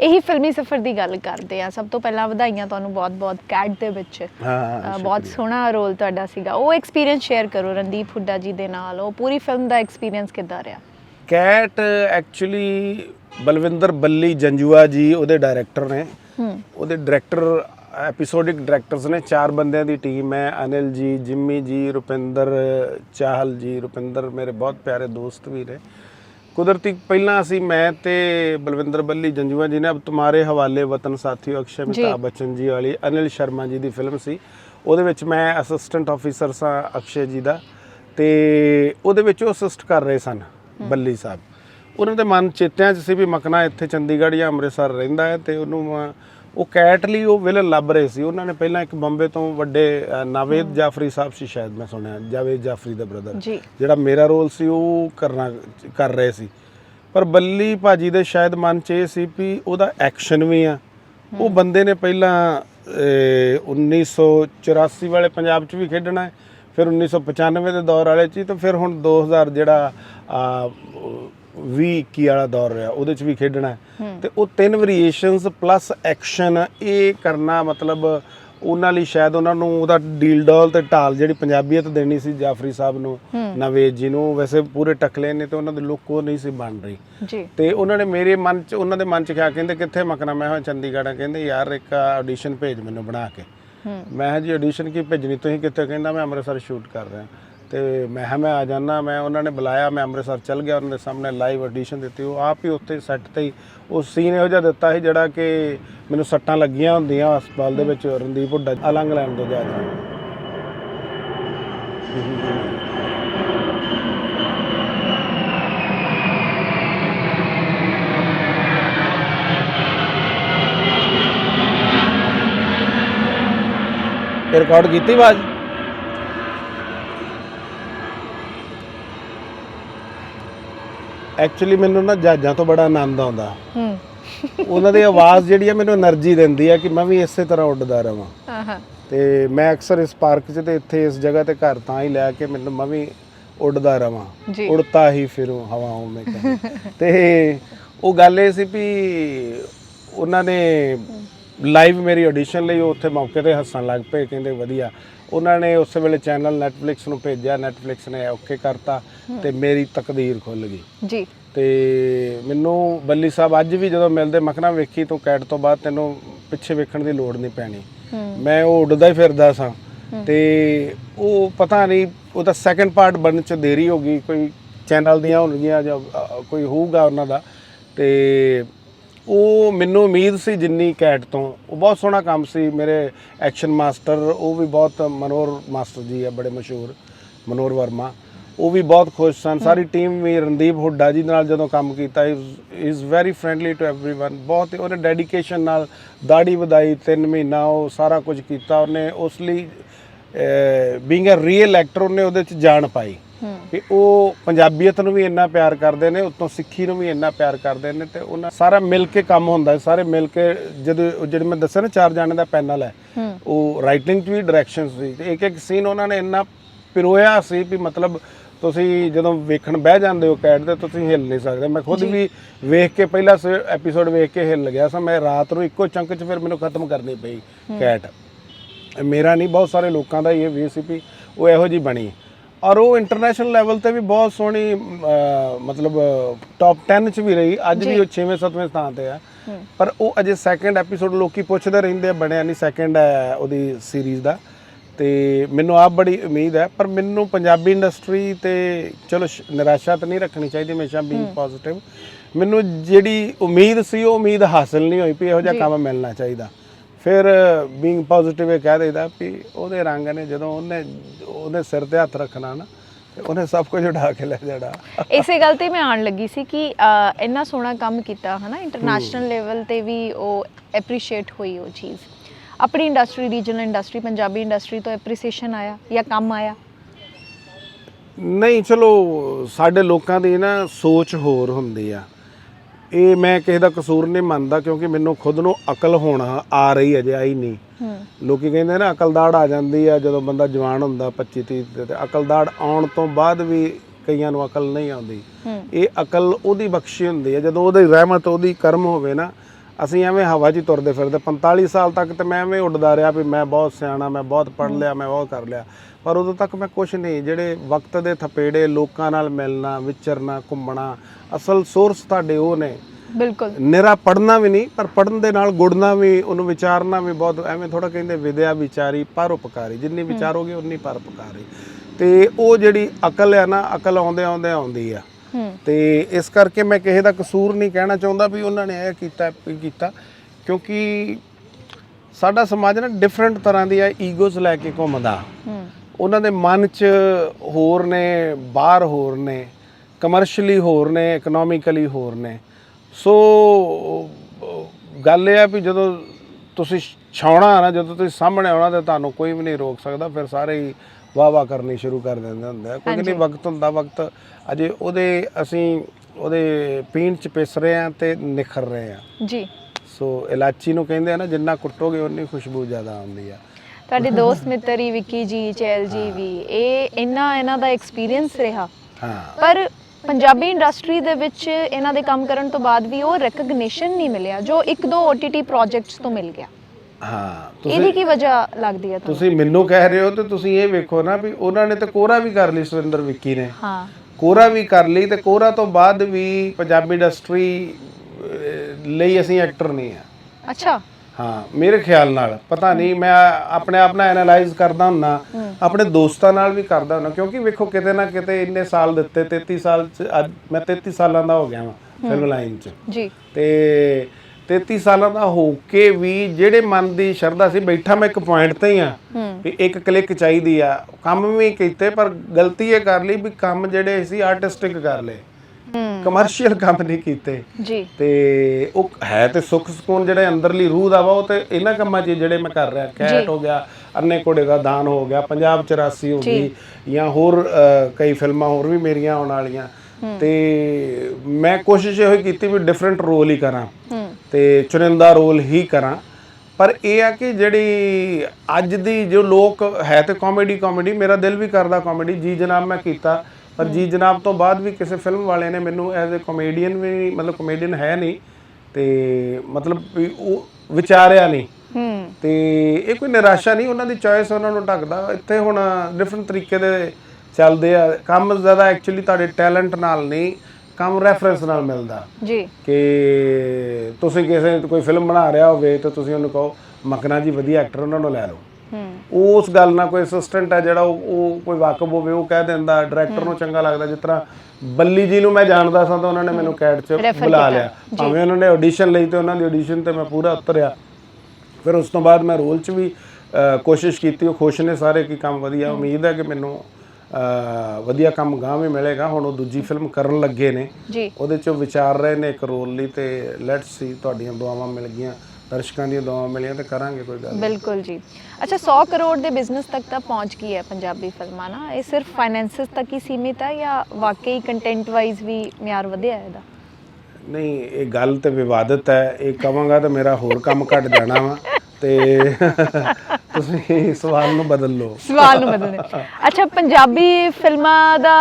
ਇਹੀ ਫਿਲਮੀ ਸਫ਼ਰ ਦੀ ਗੱਲ ਕਰਦੇ ਆ ਸਭ ਤੋਂ ਪਹਿਲਾਂ ਵਧਾਈਆਂ ਤੁਹਾਨੂੰ ਬਹੁਤ-ਬਹੁਤ ਕੈਟ ਦੇ ਵਿੱਚ। ਹਾਂ ਬਹੁਤ ਸੋਹਣਾ ਰੋਲ ਤੁਹਾਡਾ ਸੀਗਾ। ਉਹ ਐਕਸਪੀਰੀਅੰਸ ਸ਼ੇਅਰ ਕਰੋ ਰਣਦੀਪ ਹੁੱਡਾ ਜੀ ਦੇ ਨਾਲ। ਉਹ ਪੂਰੀ ਫਿਲਮ ਦਾ ਐਕਸਪੀਰੀਅੰਸ ਕਿੱਦਾਂ ਰਿਹਾ? ਕੈਟ ਐਕਚੁਅਲੀ ਬਲਵਿੰਦਰ ਬੱਲੀ ਜੰਜੂਆ ਜੀ ਉਹਦੇ ਡਾਇਰੈਕਟਰ ਨੇ। ਹੂੰ। ਉਹਦੇ ਡਾਇਰੈਕਟਰ ਐਪੀਸੋਡਿਕ ਡਾਇਰੈਕਟਰਸ ਨੇ। ਚਾਰ ਬੰਦਿਆਂ ਦੀ ਟੀਮ ਹੈ। ਅਨਿਲ ਜੀ ਜਿੰਮੀ ਜੀ ਰੁਪਿੰਦਰ ਚਾਹਲ ਜੀ ਰੁਪਿੰਦਰ ਮੇਰੇ ਬਹੁਤ ਪਿਆਰੇ ਦੋਸਤ ਵੀ ਨੇ। ਕੁਦਰਤੀ ਪਹਿਲਾਂ ਅਸੀਂ ਮੈਂ ਤੇ ਬਲਵਿੰਦਰ ਬੱਲੀ ਜੰਜੂਆ ਜੀ ਨੇ ਅਬ ਤੁਮਾਰੇ ਹਵਾਲੇ ਵਤਨ ਸਾਥੀਓ ਅਕਸ਼ੇ। ਅਮਿਤਾਭ ਬੱਚਨ ਜੀ ਵਾਲੀ ਅਨਿਲ ਸ਼ਰਮਾ ਜੀ ਦੀ ਫਿਲਮ ਸੀ। ਉਹਦੇ ਵਿੱਚ ਮੈਂ ਅਸਿਸਟੈਂਟ ਆਫੀਸਰ ਸਾਂ ਅਕਸ਼ੇ ਜੀ ਦਾ ਤੇ ਉਹਦੇ ਵਿੱਚ ਉਹ ਅਸਿਸਟ ਕਰ ਰਹੇ ਸਨ ਬੱਲੀ ਸਾਹਿਬ। ਉਹਨਾਂ ਦੇ ਮਨ ਚੇਤਿਆਂ 'ਚ ਸੀ ਵੀ ਮਕਨਾ ਇੱਥੇ ਚੰਡੀਗੜ੍ਹ ਜਾਂ ਅੰਮ੍ਰਿਤਸਰ ਰਹਿੰਦਾ ਹੈ ਤੇ ਉਹਨੂੰ ਉਹ ਕੈਟ ਲਈ ਉਹ ਵਿਲਨ ਲੱਭ ਰਹੇ ਸੀ। ਉਹਨਾਂ ਨੇ ਪਹਿਲਾਂ ਇੱਕ ਬੰਬੇ ਤੋਂ ਵੱਡੇ ਨਾਵੇਦ ਜਾਫਰੀ ਸਾਹਿਬ ਸੀ ਸ਼ਾਇਦ ਮੈਂ ਸੁਣਿਆ ਜਾਵੇਦ ਜਾਫਰੀ ਦਾ ਬ੍ਰਦਰ ਜਿਹੜਾ ਮੇਰਾ ਰੋਲ ਸੀ ਉਹ ਕਰਨਾ ਕਰ ਰਹੇ ਸੀ। ਪਰ ਬੱਲੀ ਭਾਜੀ ਦੇ ਸ਼ਾਇਦ ਮਨ 'ਚ ਇਹ ਸੀ ਵੀ ਉਹਦਾ ਐਕਸ਼ਨ ਵੀ ਆ। ਉਹ ਬੰਦੇ ਨੇ ਪਹਿਲਾਂ ਅਹ, 1984 ਵਾਲੇ ਪੰਜਾਬ 'ਚ ਵੀ ਖੇਡਣਾ ਫਿਰ 1995 ਦੇ ਦੌਰ ਵਾਲੇ 'ਚ ਤੇ ਫਿਰ ਹੁਣ 2000 ਜਿਹੜਾ ਆ, 20 21 ਵਾਲਾ ਦੌਰ ਰਿਹਾ ਉਹਦੇ 'ਚ ਵੀ ਖੇਡਣਾ ਤੇ ਉਹ ਤਿੰਨ ਵੇਰੀਏਸ਼ਨਸ ਪਲੱਸ ਐਕਸ਼ਨ ਇਹ ਕਰਨਾ ਮਤਲਬ ਉਹਨਾਂ ਲਈ ਸ਼ਾਇਦ ਉਹਨਾਂ ਨੂੰ ਉਹਦਾ ਡੀਲ ਡੋਲ ਤੇ ਢਾਲ ਜਿਹੜੀ ਪੰਜਾਬੀਅਤ ਦੇਣੀ ਸੀ ਜਾਫਰੀ ਸਾਹਿਬ ਨੂੰ ਨਵੇਦ ਜੀ ਨੂੰ ਵੈਸੇ ਪੂਰੇ ਟਕਲੇ ਨੇ ਤੇ ਉਹਨਾਂ ਦੀ ਲੁੱਕ ਉਹ ਨਹੀਂ ਸੀ ਬਣ ਰਹੀ। ਜੀ। ਤੇ ਉਹਨਾਂ ਨੇ ਮੇਰੇ ਮਨ ਚ ਉਹਨਾਂ ਦੇ ਮਨ ਚ ਕਿਹਾ ਕਹਿੰਦੇ ਕਿੱਥੇ ਮਕਣਾ? ਮੈਂ ਹਾਂ ਚੰਡੀਗੜ੍ਹ ਕਹਿੰਦੇ ਯਾਰ ਇੱਕ ਆਡੀਸ਼ਨ ਭੇਜ ਮੈਨੂੰ ਬਣਾ ਕੇ। ਮੈਂ ਜੀ ਆਡੀਸ਼ਨ ਕੀ ਭੇਜਣੀ? ਤੁਸੀਂ ਕਿੱਥੇ ਕਹਿੰਦਾ ਮੈਂ ਅੰਮ੍ਰਿਤਸਰ ਸ਼ੂਟ ਕਰ ਰਿਹਾ। ਤੇ ਮੈਂ ਕਿਹਾ, ਮੈਂ ਆ ਜਾਣਾ ਮੈਂ ਉਹਨਾਂ ਨੇ ਬੁਲਾਇਆ, ਮੈਂ ਅੰਮ੍ਰਿਤਸਰ ਚੱਲ ਗਿਆ, ਉਹਨਾਂ ਦੇ ਸਾਹਮਣੇ ਲਾਈਵ ਆਡੀਸ਼ਨ ਦਿੱਤੀ। ਉਹ ਆਪ ਹੀ ਉੱਥੇ ਸੈੱਟ ਤੇ ਹੀ, ਉਹ ਸੀਨ ਇਹੋ ਜਿਹਾ ਦਿੱਤਾ ਸੀ ਜਿਹੜਾ ਕਿ ਮੈਨੂੰ ਸੱਟਾਂ ਲੱਗੀਆਂ ਹੁੰਦੀਆਂ ਹਸਪਤਾਲ ਦੇ ਵਿੱਚ ਰਣਦੀਪ ਹੁੱਡਾ, ਅਲੰਗ ਲੈਣ ਤੋਂ ਜਾ ਰਿਹਾ ਇਹ ਰਿਕਾਰਡ ਕੀਤੀ ਆਵਾਜ਼? ਐਕਚੁਅਲੀ ਮੈਨੂੰ ਨਾ ਜਹਾਜ਼ਾਂ ਤੋਂ ਬੜਾ ਆਨੰਦ ਆਉਂਦਾ। ਹੂੰ। ਉਹਨਾਂ ਦੀ ਆਵਾਜ਼ ਜਿਹੜੀ ਹੈ ਮੈਨੂੰ એનર્ਜੀ ਦਿੰਦੀ ਹੈ ਕਿ ਮੈਂ ਵੀ ਇਸੇ ਤਰ੍ਹਾਂ ਉੱਡਦਾ ਰਵਾਂ। ਆਹਾ ਤੇ ਮੈਂ ਅਕਸਰ ਇਸ ਪਾਰਕ 'ਚ ਤੇ ਇੱਥੇ ਇਸ ਜਗ੍ਹਾ ਤੇ ਘਰ ਤਾਂ ਹੀ ਲੈ ਕੇ ਮੈਨੂੰ ਮੈਂ ਵੀ ਉੱਡਦਾ ਰਵਾਂ। ਉੜਤਾ ਹੀ ਫਿਰੂੰ ਹਵਾਓਂ ਮੇਂ ਤੇ ਉਹ ਗੱਲ ਇਹ ਸੀ ਵੀ ਉਹਨਾਂ ਨੇ ਲਾਈਵ ਮੇਰੀ ਆਡੀਸ਼ਨ ਲਈ ਉਹ ਉੱਥੇ ਮੌਕੇ ਤੇ ਹੱਸਣ ਲੱਗ ਪਏ ਕਹਿੰਦੇ ਵਧੀਆ। ਉਹਨਾਂ ਨੇ ਉਸ ਵੇਲੇ ਚੈਨਲ Netflix ਨੂੰ ਭੇਜਿਆ Netflix ਨੇ ਓਕੇ ਕਰਤਾ ਤੇ ਮੇਰੀ ਤਕਦੀਰ ਖੁੱਲ ਗਈ। ਜੀ। ਤੇ ਮੈਨੂੰ ਬੱਲੀ ਸਾਹਿਬ ਅੱਜ ਵੀ ਜਦੋਂ ਮਿਲਦੇ ਮਖਣਾ ਵੇਖੀ ਤੂੰ ਕੈਟ ਤੋਂ ਬਾਅਦ ਤੈਨੂੰ ਪਿੱਛੇ ਵੇਖਣ ਦੀ ਲੋੜ ਨਹੀਂ ਪੈਣੀ। ਮੈਂ ਉਹ ਉੱਡਦਾ ਹੀ ਫਿਰਦਾ ਸਾਂ। ਤੇ ਉਹ ਪਤਾ ਨਹੀਂ ਉਹਦਾ ਸੈਕੰਡ ਪਾਰਟ ਬਣਨ ਚ ਦੇਰੀ ਹੋ ਗਈ ਕੋਈ ਚੈਨਲ ਦੀਆਂ ਹੋਣਗੀਆਂ ਜਾਂ ਕੋਈ ਹੋਊਗਾ ਉਹਨਾਂ ਦਾ। ਤੇ ਉਹ ਮੈਨੂੰ ਉਮੀਦ ਸੀ ਜਿੰਨੀ ਕੈਟ ਤੋਂ ਉਹ ਬਹੁਤ ਸੋਹਣਾ ਕੰਮ ਸੀ ਮੇਰੇ ਐਕਸ਼ਨ ਮਾਸਟਰ ਉਹ ਵੀ ਬਹੁਤ ਮਨੋਰ ਮਾਸਟਰ ਜੀ ਆ ਬੜੇ ਮਸ਼ਹੂਰ ਮਨੋਰ ਵਰਮਾ ਉਹ ਵੀ ਬਹੁਤ ਖੁਸ਼ ਸਨ ਸਾਰੀ ਟੀਮ ਵੀ ਰਣਦੀਪ ਹੁੱਡਾ ਜੀ ਨਾਲ ਜਦੋਂ ਕੰਮ ਕੀਤਾ is very friendly to everyone ਬਹੁਤ ਹੀ ਉਹਨੇ ਡੈਡੀਕੇਸ਼ਨ ਨਾਲ ਦਾੜੀ ਵਧਾਈ 3 ਮਹੀਨਾ ਉਹ ਸਾਰਾ ਕੁਝ ਕੀਤਾ ਉਹਨੇ ਉਸ ਲਈ ਬੀਇੰਗ ਅ ਰੀਅਲ ਐਕਟਰ ਉਹਨੇ ਉਹਦੇ ਚ ਜਾਨ ਪਾਈ ਹੂੰ ਕਿ ਉਹ ਪੰਜਾਬੀਅਤ ਨੂੰ ਵੀ ਇੰਨਾ ਪਿਆਰ ਕਰਦੇ ਨੇ ਉਤੋਂ ਸਿੱਖੀ ਨੂੰ ਵੀ ਇੰਨਾ ਪਿਆਰ ਕਰਦੇ ਨੇ ਤੇ ਉਹਨਾਂ ਸਾਰਾ ਮਿਲ ਕੇ ਕੰਮ ਹੁੰਦਾ ਸਾਰੇ ਮਿਲ ਕੇ ਜਦੋਂ ਜਿਹੜੇ ਮੈਂ ਦੱਸਿਆ ਨਾ ਚਾਰ ਜਾਣੇ ਦਾ ਪੈਨਲ ਹੈ ਹੂੰ। ਉਹ ਰਾਈਟਿੰਗ 'ਚ ਵੀ ਡਾਇਰੈਕਸ਼ਨ ਸੀ ਤੇ ਇੱਕ ਇੱਕ ਸੀਨ ਉਹਨਾਂ ਨੇ ਇੰਨਾ ਪਿਰੋਇਆ ਸੀ ਵੀ ਮਤਲਬ ਤੁਸੀਂ ਜਦੋਂ ਵੇਖਣ ਬਹਿ ਜਾਂਦੇ ਹੋ ਕੈਟ ਤੇ ਤੁਸੀਂ ਹਿੱਲ ਨਹੀਂ ਸਕਦੇ। ਮੈਂ ਖੁਦ ਵੀ ਵੇਖ ਕੇ ਪਹਿਲਾ ਐਪੀਸੋਡ ਵੇਖ ਕੇ ਹਿੱਲ ਗਿਆ ਸਾਂ ਮੈਂ ਰਾਤ ਨੂੰ ਇੱਕੋ ਚੰਕ 'ਚ ਫਿਰ ਮੈਨੂੰ ਖਤਮ ਕਰਨੀ ਪਈ ਕੈਟ ਮੇਰਾ ਨਹੀਂ ਬਹੁਤ ਸਾਰੇ ਲੋਕਾਂ ਦਾ ਇਹ ਵੀ ਸੀ ਵੀ ਉਹ ਇਹੋ ਜੀ ਬਣੀ। ਔਰ ਉਹ ਇੰਟਰਨੈਸ਼ਨਲ ਲੈਵਲ ਤੇ ਵੀ ਬਹੁਤ ਸੋਹਣੀ ਮਤਲਬ ਟਾਪ 10 ਚ ਵੀ ਰਹੀ। ਅੱਜ ਵੀ ਉਹ 6ਵੇਂ 7ਵੇਂ ਸਥਾਨ ਤੇ ਆ। ਪਰ ਉਹ ਅਜੇ ਸੈਕੰਡ ਐਪੀਸੋਡ ਲੋਕੀ ਪੁੱਛਦੇ ਰਹਿੰਦੇ ਆ ਬਣਿਆ ਨਹੀਂ ਸੈਕੰਡ ਹੈ ਉਹਦੀ ਸੀਰੀਜ਼ ਦਾ। ਤੇ ਮੈਨੂੰ ਆਪ ਬੜੀ ਉਮੀਦ ਹੈ ਪਰ ਮੈਨੂੰ ਪੰਜਾਬੀ ਇੰਡਸਟਰੀ ਤੇ ਚਲੋ ਨਿਰਾਸ਼ਾ ਤਾਂ ਨਹੀਂ ਰੱਖਣੀ ਚਾਹੀਦੀ ਹਮੇਸ਼ਾ ਬੀਇੰਗ ਪੋਜ਼ਿਟਿਵ ਮੈਨੂੰ ਜਿਹੜੀ ਉਮੀਦ ਸੀ ਉਹ ਉਮੀਦ ਹਾਸਲ ਨਹੀਂ ਹੋਈ ਵੀ ਇਹੋ ਜਿਹਾ। ਕੰਮ ਮਿਲਣਾ ਚਾਹੀਦਾ। ਫਿਰ ਬੀਇੰਗ ਪੋਜ਼ਿਟਿਵ ਇਹ ਕਹਿ ਦੇਈਦਾ ਵੀ ਉਹਦੇ ਰੰਗ ਨੇ ਜਦੋਂ ਉਹਨੇ ਉਹਦੇ ਸਿਰ ਤੇ ਹੱਥ ਰੱਖਣਾ ਨਾ ਤੇ ਉਹਨੇ ਸਭ ਕੁਝ ਉਡਾ ਕੇ ਲੈ ਜਾਣਾ। ਇਸੇ ਗੱਲ ਤੇ ਮੈਂ ਆਉਣ ਲੱਗੀ ਸੀ ਕਿ ਇੰਨਾ ਸੋਹਣਾ ਕੰਮ ਕੀਤਾ ਹਨਾ ਇੰਟਰਨੈਸ਼ਨਲ ਲੈਵਲ ਤੇ ਵੀ ਉਹ ਐਪਰੀਸ਼ੀਏਟ ਹੋਈ ਉਹ ਚੀਜ਼। ਆਪਣੀ industry regional industry Punjabi industry ਤੋਂ ਐਪਰੀਸੀਏਸ਼ਨ ਆਇਆ ਜਾਂ ਕੰਮ ਆਇਆ? ਨਹੀਂ ਚਲੋ ਸਾਡੇ ਲੋਕਾਂ ਦੀ ਨਾ ਸੋਚ ਹੋਰ ਹੁੰਦੀ ਆ। ਇਹ ਮੈਂ ਕਿਸੇ ਦਾ ਕਸੂਰ ਨਹੀਂ ਮੰਨਦਾ ਕਿਉਂਕਿ ਮੈਨੂੰ ਖੁਦ ਨੂੰ ਅਕਲ ਹੋਣਾ ਆ ਰਹੀ ਅਜੇ ਆਈ ਨਹੀਂ। ਲੋਕੀ ਕਹਿੰਦੇ ਨਾ ਅਕਲਦਾੜ ਆ ਜਾਂਦੀ ਆ ਜਦੋਂ ਬੰਦਾ ਜਵਾਨ ਹੁੰਦਾ 25 30 ਤੇ ਤੇ ਅਕਲਦਾੜ ਆਉਣ ਤੋਂ ਬਾਅਦ ਵੀ ਕਈਆਂ ਨੂੰ ਅਕਲ ਨਹੀਂ ਆਉਂਦੀ। ਇਹ ਅਕਲ ਉਹਦੀ ਬਖਸ਼ੀ ਹੁੰਦੀ ਹੈ ਜਦੋਂ ਉਹਦੀ ਰਹਿਮਤ ਉਹਦੀ ਕਰਮ ਹੋਵੇ ਨਾ ਅਸੀਂ ਐਵੇਂ ਹਵਾ 'ਚ ਤੁਰਦੇ ਫਿਰਦੇ। 45 ਸਾਲ ਤੱਕ ਤੇ ਮੈਂ ਐਵੇਂ ਉੱਡਦਾ ਰਿਹਾ ਵੀ ਮੈਂ ਬਹੁਤ ਸਿਆਣਾ ਮੈਂ ਬਹੁਤ ਪੜ੍ਹ ਲਿਆ ਮੈਂ ਉਹ ਕਰ ਲਿਆ। ਪਰ ਉਦੋਂ ਤੱਕ ਮੈਂ ਕੁਝ ਨਹੀਂ। ਜਿਹੜੇ ਵਕਤ ਦੇ ਥਪੇੜੇ ਲੋਕਾਂ ਨਾਲ ਮਿਲਣਾ ਵਿਚਰਨਾ ਘੁੰਮਣਾ ਅਸਲ ਸੋਰਸ ਤੁਹਾਡੇ ਉਹ ਨੇ। ਬਿਲਕੁਲ। ਨਿਰਾ ਪੜਨਾ ਵੀ ਨਹੀਂ ਪਰ ਪੜਨ ਦੇ ਨਾਲ ਗੁੜਨਾ ਵੀ ਉਹਨੂੰ ਵਿਚਾਰਨਾ ਵੀ ਬਹੁਤ ਐਵੇਂ ਥੋੜਾ ਕਹਿੰਦੇ ਵਿਦਿਆ ਵਿਚਾਰੀ ਪਰ ਉਪਕਾਰੀ। ਜਿੰਨੀ ਵਿਚਾਰੋਗੇ ਉਨੀ ਪਰ ਉਪਕਾਰੀ। ਤੇ ਉਹ ਜਿਹੜੀ ਅਕਲ ਹੈ ਨਾ ਅਕਲ ਆਉਂਦੇ ਆਉਂਦੇ ਆਉਂਦੀ ਆ। ਤੇ ਇਸ ਕਰਕੇ ਮੈਂ ਕਿਸੇ ਦਾ ਕਸੂਰ ਨਹੀਂ ਕਹਿਣਾ ਚਾਹੁੰਦਾ ਵੀ ਉਹਨਾਂ ਨੇ ਇਹ ਕੀਤਾ ਇਹ ਕੀਤਾ। ਕਿਉਂਕਿ ਸਾਡਾ ਸਮਾਜ ਨਾ ਡਿਫਰੈਂਟ ਤਰ੍ਹਾਂ ਦੀਆਂ ਈਗੋਜ਼ ਲੈ ਕੇ ਘੁੰਮਦਾ। ਹੂੰ। ਉਹਨਾਂ ਦੇ ਮਨ 'ਚ ਹੋਰ ਨੇ ਬਾਹਰ ਹੋਰ ਨੇ ਕਮਰਸ਼ੀਅਲੀ ਹੋਰ ਨੇ ਇਕਨੋਮਿਕਲੀ ਹੋਰ ਨੇ। ਸੋ ਗੱਲ ਇਹ ਆ ਵੀ ਜਦੋਂ ਤੁਸੀਂ ਛਾਉਣਾ ਨਾ ਜਦੋਂ ਤੁਸੀਂ ਸਾਹਮਣੇ ਆਉਣਾ ਤੇ ਤੁਹਾਨੂੰ ਕੋਈ ਵੀ ਨਹੀਂ ਰੋਕ ਸਕਦਾ ਫਿਰ ਸਾਰੇ ਹੀ ਵਾਹ ਵਾਹ ਕਰਨੀ ਸ਼ੁਰੂ ਕਰ ਦਿੰਦੇ ਹੁੰਦੇ ਆ। ਕੋਈ ਨਹੀਂ ਵਕਤ ਹੁੰਦਾ ਵਕਤ ਅਜੇ ਉਹਦੇ ਅਸੀਂ ਉਹਦੇ ਪੀਣ 'ਚ ਪਿਸ ਰਹੇ ਆ ਤੇ ਨਿਖਰ ਰਹੇ ਆ ਜੀ। ਸੋ ਇਲਾਚੀ ਨੂੰ ਕਹਿੰਦੇ ਆ ਨਾ ਜਿੰਨਾ ਕੁੱਟੋਗੇ ਉਨੀ ਖੁਸ਼ਬੂ ਜ਼ਿਆਦਾ ਆਉਂਦੀ ਆ। ਤੁਹਾਡੇ ਦੋਸਤ ਮਿੱਤਰ ਹੀ ਵਿੱਕੀ ਜੀ ਚੈਲ ਜੀ ਵੀ ਇਹ ਇੰਨਾ ਇਹਨਾਂ ਦਾ ਐਕਸਪੀਰੀਅੰਸ ਰਿਹਾ। ਹਾਂ। ਪਰ ਪੰਜਾਬੀ ਇੰਡਸਟਰੀ ਦੇ ਵਿੱਚ ਇਹਨਾਂ ਦੇ ਕੰਮ ਕਰਨ ਤੋਂ ਬਾਅਦ ਵੀ ਉਹ ਰੈਕਗਨੀਸ਼ਨ ਨਹੀਂ ਮਿਲਿਆ ਜੋ ਇੱਕ ਦੋ OTT ਪ੍ਰੋਜੈਕਟਸ ਤੋਂ ਮਿਲ ਗਿਆ। ਹਾਂ ਇਹਦੀ ਕੀ ਵਜ੍ਹਾ ਲੱਗਦੀ ਹੈ ਤੁਹਾਨੂੰ? ਤੁਸੀਂ ਮੈਨੂੰ ਕਹਿ ਰਹੇ ਹੋ ਤੇ ਤੁਸੀਂ ਇਹ ਵੇਖੋ ਨਾ ਵੀ ਉਹਨਾਂ ਨੇ ਤੇ ਕੋਰਾ ਵੀ ਕਰ ਲਈ ਸੁਰਿੰਦਰ ਵਿੱਕੀ ਨੇ। ਹਾਂ। ਕੋਰਾ ਵੀ ਕਰ ਲਈ ਤੇ ਕੋਰਾ ਤੋਂ ਬਾਅਦ ਵੀ ਪੰਜਾਬੀ ਇੰਡਸਟਰੀ ਲਈ ਅਸੀਂ ਐਕਟਰ ਨਹੀਂ ਆ ਅੱਛਾ। ਹਾਂ ਮੇਰੇ ਖਿਆਲ ਨਾਲ ਪਤਾ ਨਹੀਂ ਮੈਂ ਆਪਣੇ ਆਪ ਨਾਲ ਐਨਾਲਾਈਜ਼ ਕਰਦਾ ਹੁੰਨਾ ਆਪਣੇ ਦੋਸਤਾਂ ਨਾਲ ਵੀ ਕਰਦਾ ਹੁੰਨਾ ਕਿਉਂਕਿ ਵੇਖੋ ਕਿਤੇ ਨਾ ਕਿਤੇ ਇੰਨੇ ਸਾਲ ਦਿੱਤੇ 33 ਸਾਲ ਚ ਅੱਜ ਮੈਂ 33 ਸਾਲਾਂ ਦਾ ਹੋ ਗਿਆ ਵਾਂ ਫਿਲਮ ਲਾਈਨ 'ਚ। ਜੀ। ਤੇ 33 ਸਾਲਾਂ ਦਾ ਹੋ ਕੇ ਵੀ ਜਿਹੜੇ ਮਨ ਦੀ ਸ਼ਰਧਾ ਸੀ ਬੈਠਾ ਮੈਂ ਇੱਕ ਪੁਆਇੰਟ ਤੇ ਹੀ ਆ ਵੀ ਇੱਕ ਕਲਿੱਕ ਚਾਹੀਦੀ ਆ। ਕੰਮ ਵੀ ਕੀਤੇ ਪਰ ਗਲਤੀ ਇਹ ਕਰ ਲਈ ਵੀ ਕੰਮ ਜਿਹੜੇ ਸੀ ਆਰਟਿਸਟਿਕ ਕਰ ਲਏ। ਕਮਰਸ਼ੀਅਲ ਕੰਮ ਨਹੀਂ ਕੀਤੇ। ਜੀ। ਤੇ ਉਹ ਹੈ ਤੇ ਸੁੱਖ ਸਕੂਨ ਜਿਹੜੇ ਅੰਦਰਲੀ ਰੂਹ ਦਾ ਵਾ ਉਹ ਤੇ ਇਹਨਾਂ ਕੰਮਾਂ 'ਚ ਜਿਹੜੇ ਮੈਂ ਕਰ ਰਿਹਾ। ਕੈਟ ਹੋ ਗਿਆ ਅੰਨੇ ਕੋੜੇ ਦਾ ਦਾਨ ਹੋ ਗਿਆ ਪੰਜਾਬ 84 ਹੋ ਗਈ ਜਾਂ। ਹੋਰ ਕਈ ਫਿਲਮਾਂ ਹੋਰ ਵੀ ਮੇਰੀਆਂ ਆਉਣ ਵਾਲੀਆਂ। ਤੇ ਮੈਂ ਕੋਸ਼ਿਸ਼ ਇਹ ਕੀਤੀ ਵੀ ਡਿਫਰੈਂਟ ਰੋਲ ਹੀ ਕਰਾਂ। ਤੇ ਚੁਣਿੰਦਾ ਰੋਲ ਹੀ ਕਰਾਂ। ਪਰ ਇਹ ਆ ਕਿ ਜਿਹੜੀ ਅੱਜ ਦੀ ਜੋ ਲੋਕ ਹੈ ਤੇ ਕਾਮੇਡੀ ਕਾਮੇਡੀ ਮੇਰਾ ਦਿਲ ਵੀ ਕਰਦਾ ਕਾਮੇਡੀ ਜੀ ਜਨਾਬ ਮੈਂ ਕੀਤਾ। ਪਰ ਜੀ ਜਨਾਬ ਤੋਂ ਬਾਅਦ ਵੀ ਕਿਸੇ ਫਿਲਮ ਵਾਲੇ ਨੇ ਮੈਨੂੰ ਐਜ਼ ਅ ਕਾਮੇਡੀਅਨ ਵੀ ਮਤਲਬ ਕਾਮੇਡੀਅਨ ਹੈ ਨਹੀਂ ਤੇ ਮਤਲਬ ਵੀ ਉਹ ਵਿਚਾਰਿਆ ਨਹੀਂ। ਹੂੰ। ਤੇ ਇਹ ਕੋਈ ਨਿਰਾਸ਼ਾ ਨਹੀਂ ਉਹਨਾਂ ਦੀ ਚੋਇਸ ਉਹਨਾਂ ਨੂੰ ਢੱਕਦਾ। ਇੱਥੇ ਹੁਣ ਡਿਫਰੈਂਟ ਤਰੀਕੇ ਦੇ ਚੱਲਦੇ ਆ। ਕੰਮ ਜ਼ਿਆਦਾ ਐਕਚੁਅਲੀ ਤੁਹਾਡੇ ਟੈਲੈਂਟ ਨਾਲ ਨਹੀਂ ਕੰਮ ਰੈਫਰੈਂਸ ਨਾਲ ਮਿਲਦਾ। ਜੀ। ਕਿ ਤੁਸੀਂ ਕਿਸੇ ਕੋਈ ਫਿਲਮ ਬਣਾ ਰਿਹਾ ਹੋਵੇ ਤਾਂ ਤੁਸੀਂ ਉਹਨੂੰ ਕਹੋ ਮਕਨਾ ਜੀ ਵਧੀਆ ਐਕਟਰ ਉਹਨਾਂ ਨੂੰ ਲੈ ਲਓ। ਉਸ ਗੱਲ ਨਾਲ ਕੋਈ ਅਸਿਸਟੈਂਟ ਹੈ ਜਿਹੜਾ ਉਹ ਉਹ ਕੋਈ ਵਾਕਬ ਹੋਵੇ ਉਹ ਕਹਿ ਦਿੰਦਾ ਡਾਇਰੈਕਟਰ ਨੂੰ ਚੰਗਾ ਲੱਗਦਾ ਜਿਸ ਤਰ੍ਹਾਂ ਬੱਲੀ ਜੀ ਨੂੰ ਮੈਂ ਜਾਣਦਾ ਸਾਂ ਤਾਂ ਉਹਨਾਂ ਨੇ ਮੈਨੂੰ ਕੈਟ 'ਚ ਬੁਲਾ ਲਿਆ। ਭਾਵੇਂ ਉਹਨਾਂ ਨੇ ਆਡੀਸ਼ਨ ਲਈ ਤੇ ਉਹਨਾਂ ਦੀ ਆਡੀਸ਼ਨ ਤੇ ਮੈਂ ਪੂਰਾ ਉਤਰਿਆ। ਫਿਰ ਉਸ ਤੋਂ ਬਾਅਦ ਮੈਂ ਰੋਲ 'ਚ ਵੀ ਕੋਸ਼ਿਸ਼ ਕੀਤੀ ਉਹ ਖੁਸ਼ ਨੇ ਸਾਰੇ ਕਿ ਕੰਮ ਵਧੀਆ। ਉਮੀਦ ਹੈ ਕਿ ਮੈਨੂੰ ਵਧੀਆ ਕੰਮ ਗਾਂ ਵੀ ਮਿਲੇਗਾ। ਹੁਣ ਉਹ ਦੂਜੀ ਫਿਲਮ ਕਰਨ ਲੱਗੇ ਨੇ। ਜੀ। ਉਹਦੇ 'ਚ ਵਿਚਾਰ ਰਹੇ ਨੇ ਇੱਕ ਰੋਲ ਲਈ ਤੇ ਲੈਟਸ ਸੀ ਤੁਹਾਡੀਆਂ ਦੁਆਵਾਂ ਮਿਲ ਗਈਆਂ। ਦਰਸ਼ਕਾਂ ਦੀਆਂ ਦੁਆਵਾਂ ਮਿਲੀਆਂ ਤੇ ਕਰਾਂਗੇ ਕੋਈ ਗੱਲ ਬਿਲਕੁਲ ਜੀ। ਅੱਛਾ 100 ਕਰੋੜ ਦੇ ਬਿਜ਼ਨਸ ਤੱਕ ਤਾਂ ਪਹੁੰਚ ਗਈ ਹੈ ਪੰਜਾਬੀ ਫਿਲਮਾਂ ਨਾ ਇਹ ਸਿਰਫ ਫਾਈਨੈਂਸਸ ਤੱਕ ਹੀ ਸੀਮਿਤ ਹੈ ਜਾਂ ਵਾਕਈ ਕੰਟੈਂਟ ਵਾਈਜ਼ ਵੀ ਮਿਆਰ ਵਧਿਆ ਹੈ ਇਹਦਾ? ਨਹੀਂ ਇਹ ਗੱਲ ਤੇ ਵਿਵਾਦਤ ਹੈ। ਇਹ ਕਵਾਂਗਾ ਤਾਂ ਮੇਰਾ ਹੋਰ ਕੰਮ ਘਟ ਜਾਣਾ ਵਾ ਤੇ ਤੁਸੀਂ ਸਵਾਲ ਨੂੰ ਬਦਲ ਲਓ। ਸਵਾਲ ਨੂੰ ਬਦਲਦੇ ਅੱਛਾ ਪੰਜਾਬੀ ਫਿਲਮਾਂ ਦਾ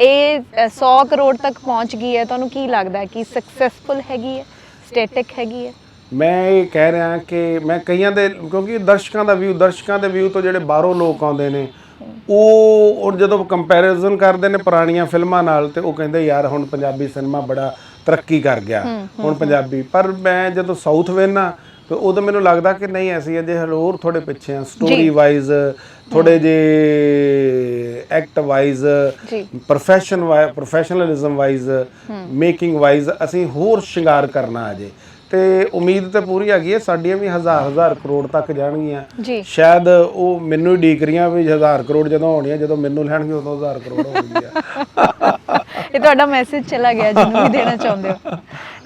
ਇਹ ਅਹ, 100 ਕਰੋੜ ਤੱਕ ਪਹੁੰਚ ਗਈ ਹੈ। ਤੁਹਾਨੂੰ ਕੀ ਲੱਗਦਾ ਹੈ ਕਿ ਸਕਸੈਸਫੁਲ ਹੈਗੀ ਹੈ? ਸਟੈਟਿਕ ਹੈਗੀ ਹੈ। ਮੈਂ ਇਹ ਕਹਿ ਰਿਹਾ ਕਿ ਮੈਂ ਕਈਆਂ ਦੇ ਕਿਉਂਕਿ ਦਰਸ਼ਕਾਂ ਦਾ ਵਿਊ ਦਰਸ਼ਕਾਂ ਦੇ ਵਿਊ ਤੋਂ ਜਿਹੜੇ ਬਾਹਰੋਂ ਲੋਕ ਆਉਂਦੇ ਨੇ ਉਹ ਉਹ ਜਦੋਂ ਕੰਪੈਰੀਜ਼ਨ ਕਰਦੇ ਨੇ ਪੁਰਾਣੀਆਂ ਫਿਲਮਾਂ ਨਾਲ ਤੇ ਉਹ ਕਹਿੰਦੇ ਯਾਰ ਹੁਣ ਪੰਜਾਬੀ ਸਿਨੇਮਾ ਬੜਾ ਤਰੱਕੀ ਕਰ ਗਿਆ। ਹੁਣ ਪੰਜਾਬੀ ਪਰ ਮੈਂ ਜਦੋਂ ਸਾਊਥ ਵੇਖਣਾ ਤੇ ਉਦੋਂ ਮੈਨੂੰ ਲੱਗਦਾ ਕਿ ਨਹੀਂ ਅਸੀਂ ਅਜੇ ਹੋਰ ਥੋੜੇ ਪਿੱਛੇ ਆ ਸਟੋਰੀ ਵਾਈਜ਼ ਥੋੜੇ ਜੇ ਐਕਟ ਵਾਈਜ਼ ਜੀ। Profession professionalism wise making wise ਅਸੀਂ ਹੋਰ ਸ਼ਿੰਗਾਰ ਕਰਨਾ ਅਜੇ। ਤੇ ਉਮੀਦ ਤੇ ਪੂਰੀ ਹੈਗੀ ਹੈ ਸਾਡੀਆਂ ਵੀ ਹਜ਼ਾਰ ਹਜ਼ਾਰ ਕਰੋੜ ਤੱਕ ਜਾਣਗੀਆਂ। ਸ਼ਾਇਦ ਉਹ ਮੈਨੂੰ ਹੀ ਡੀਕ ਰਹੀਆਂ ਵੀ ਹਜ਼ਾਰ ਕਰੋੜ ਜਦੋਂ ਹੋਣੀਆਂ ਜਦੋਂ ਮੈਨੂੰ ਲੈਣਗੇ ਉਦੋਂ ਹਜ਼ਾਰ ਕਰੋੜ ਹੋਣਗੀਆਂ ਇਹ ਤੁਹਾਡਾ ਮੈਸੇਜ ਚਲਾ ਗਿਆ ਜਿਹਨੂੰ ਵੀ ਦੇਣਾ ਚਾਹੁੰਦੇ ਹੋ।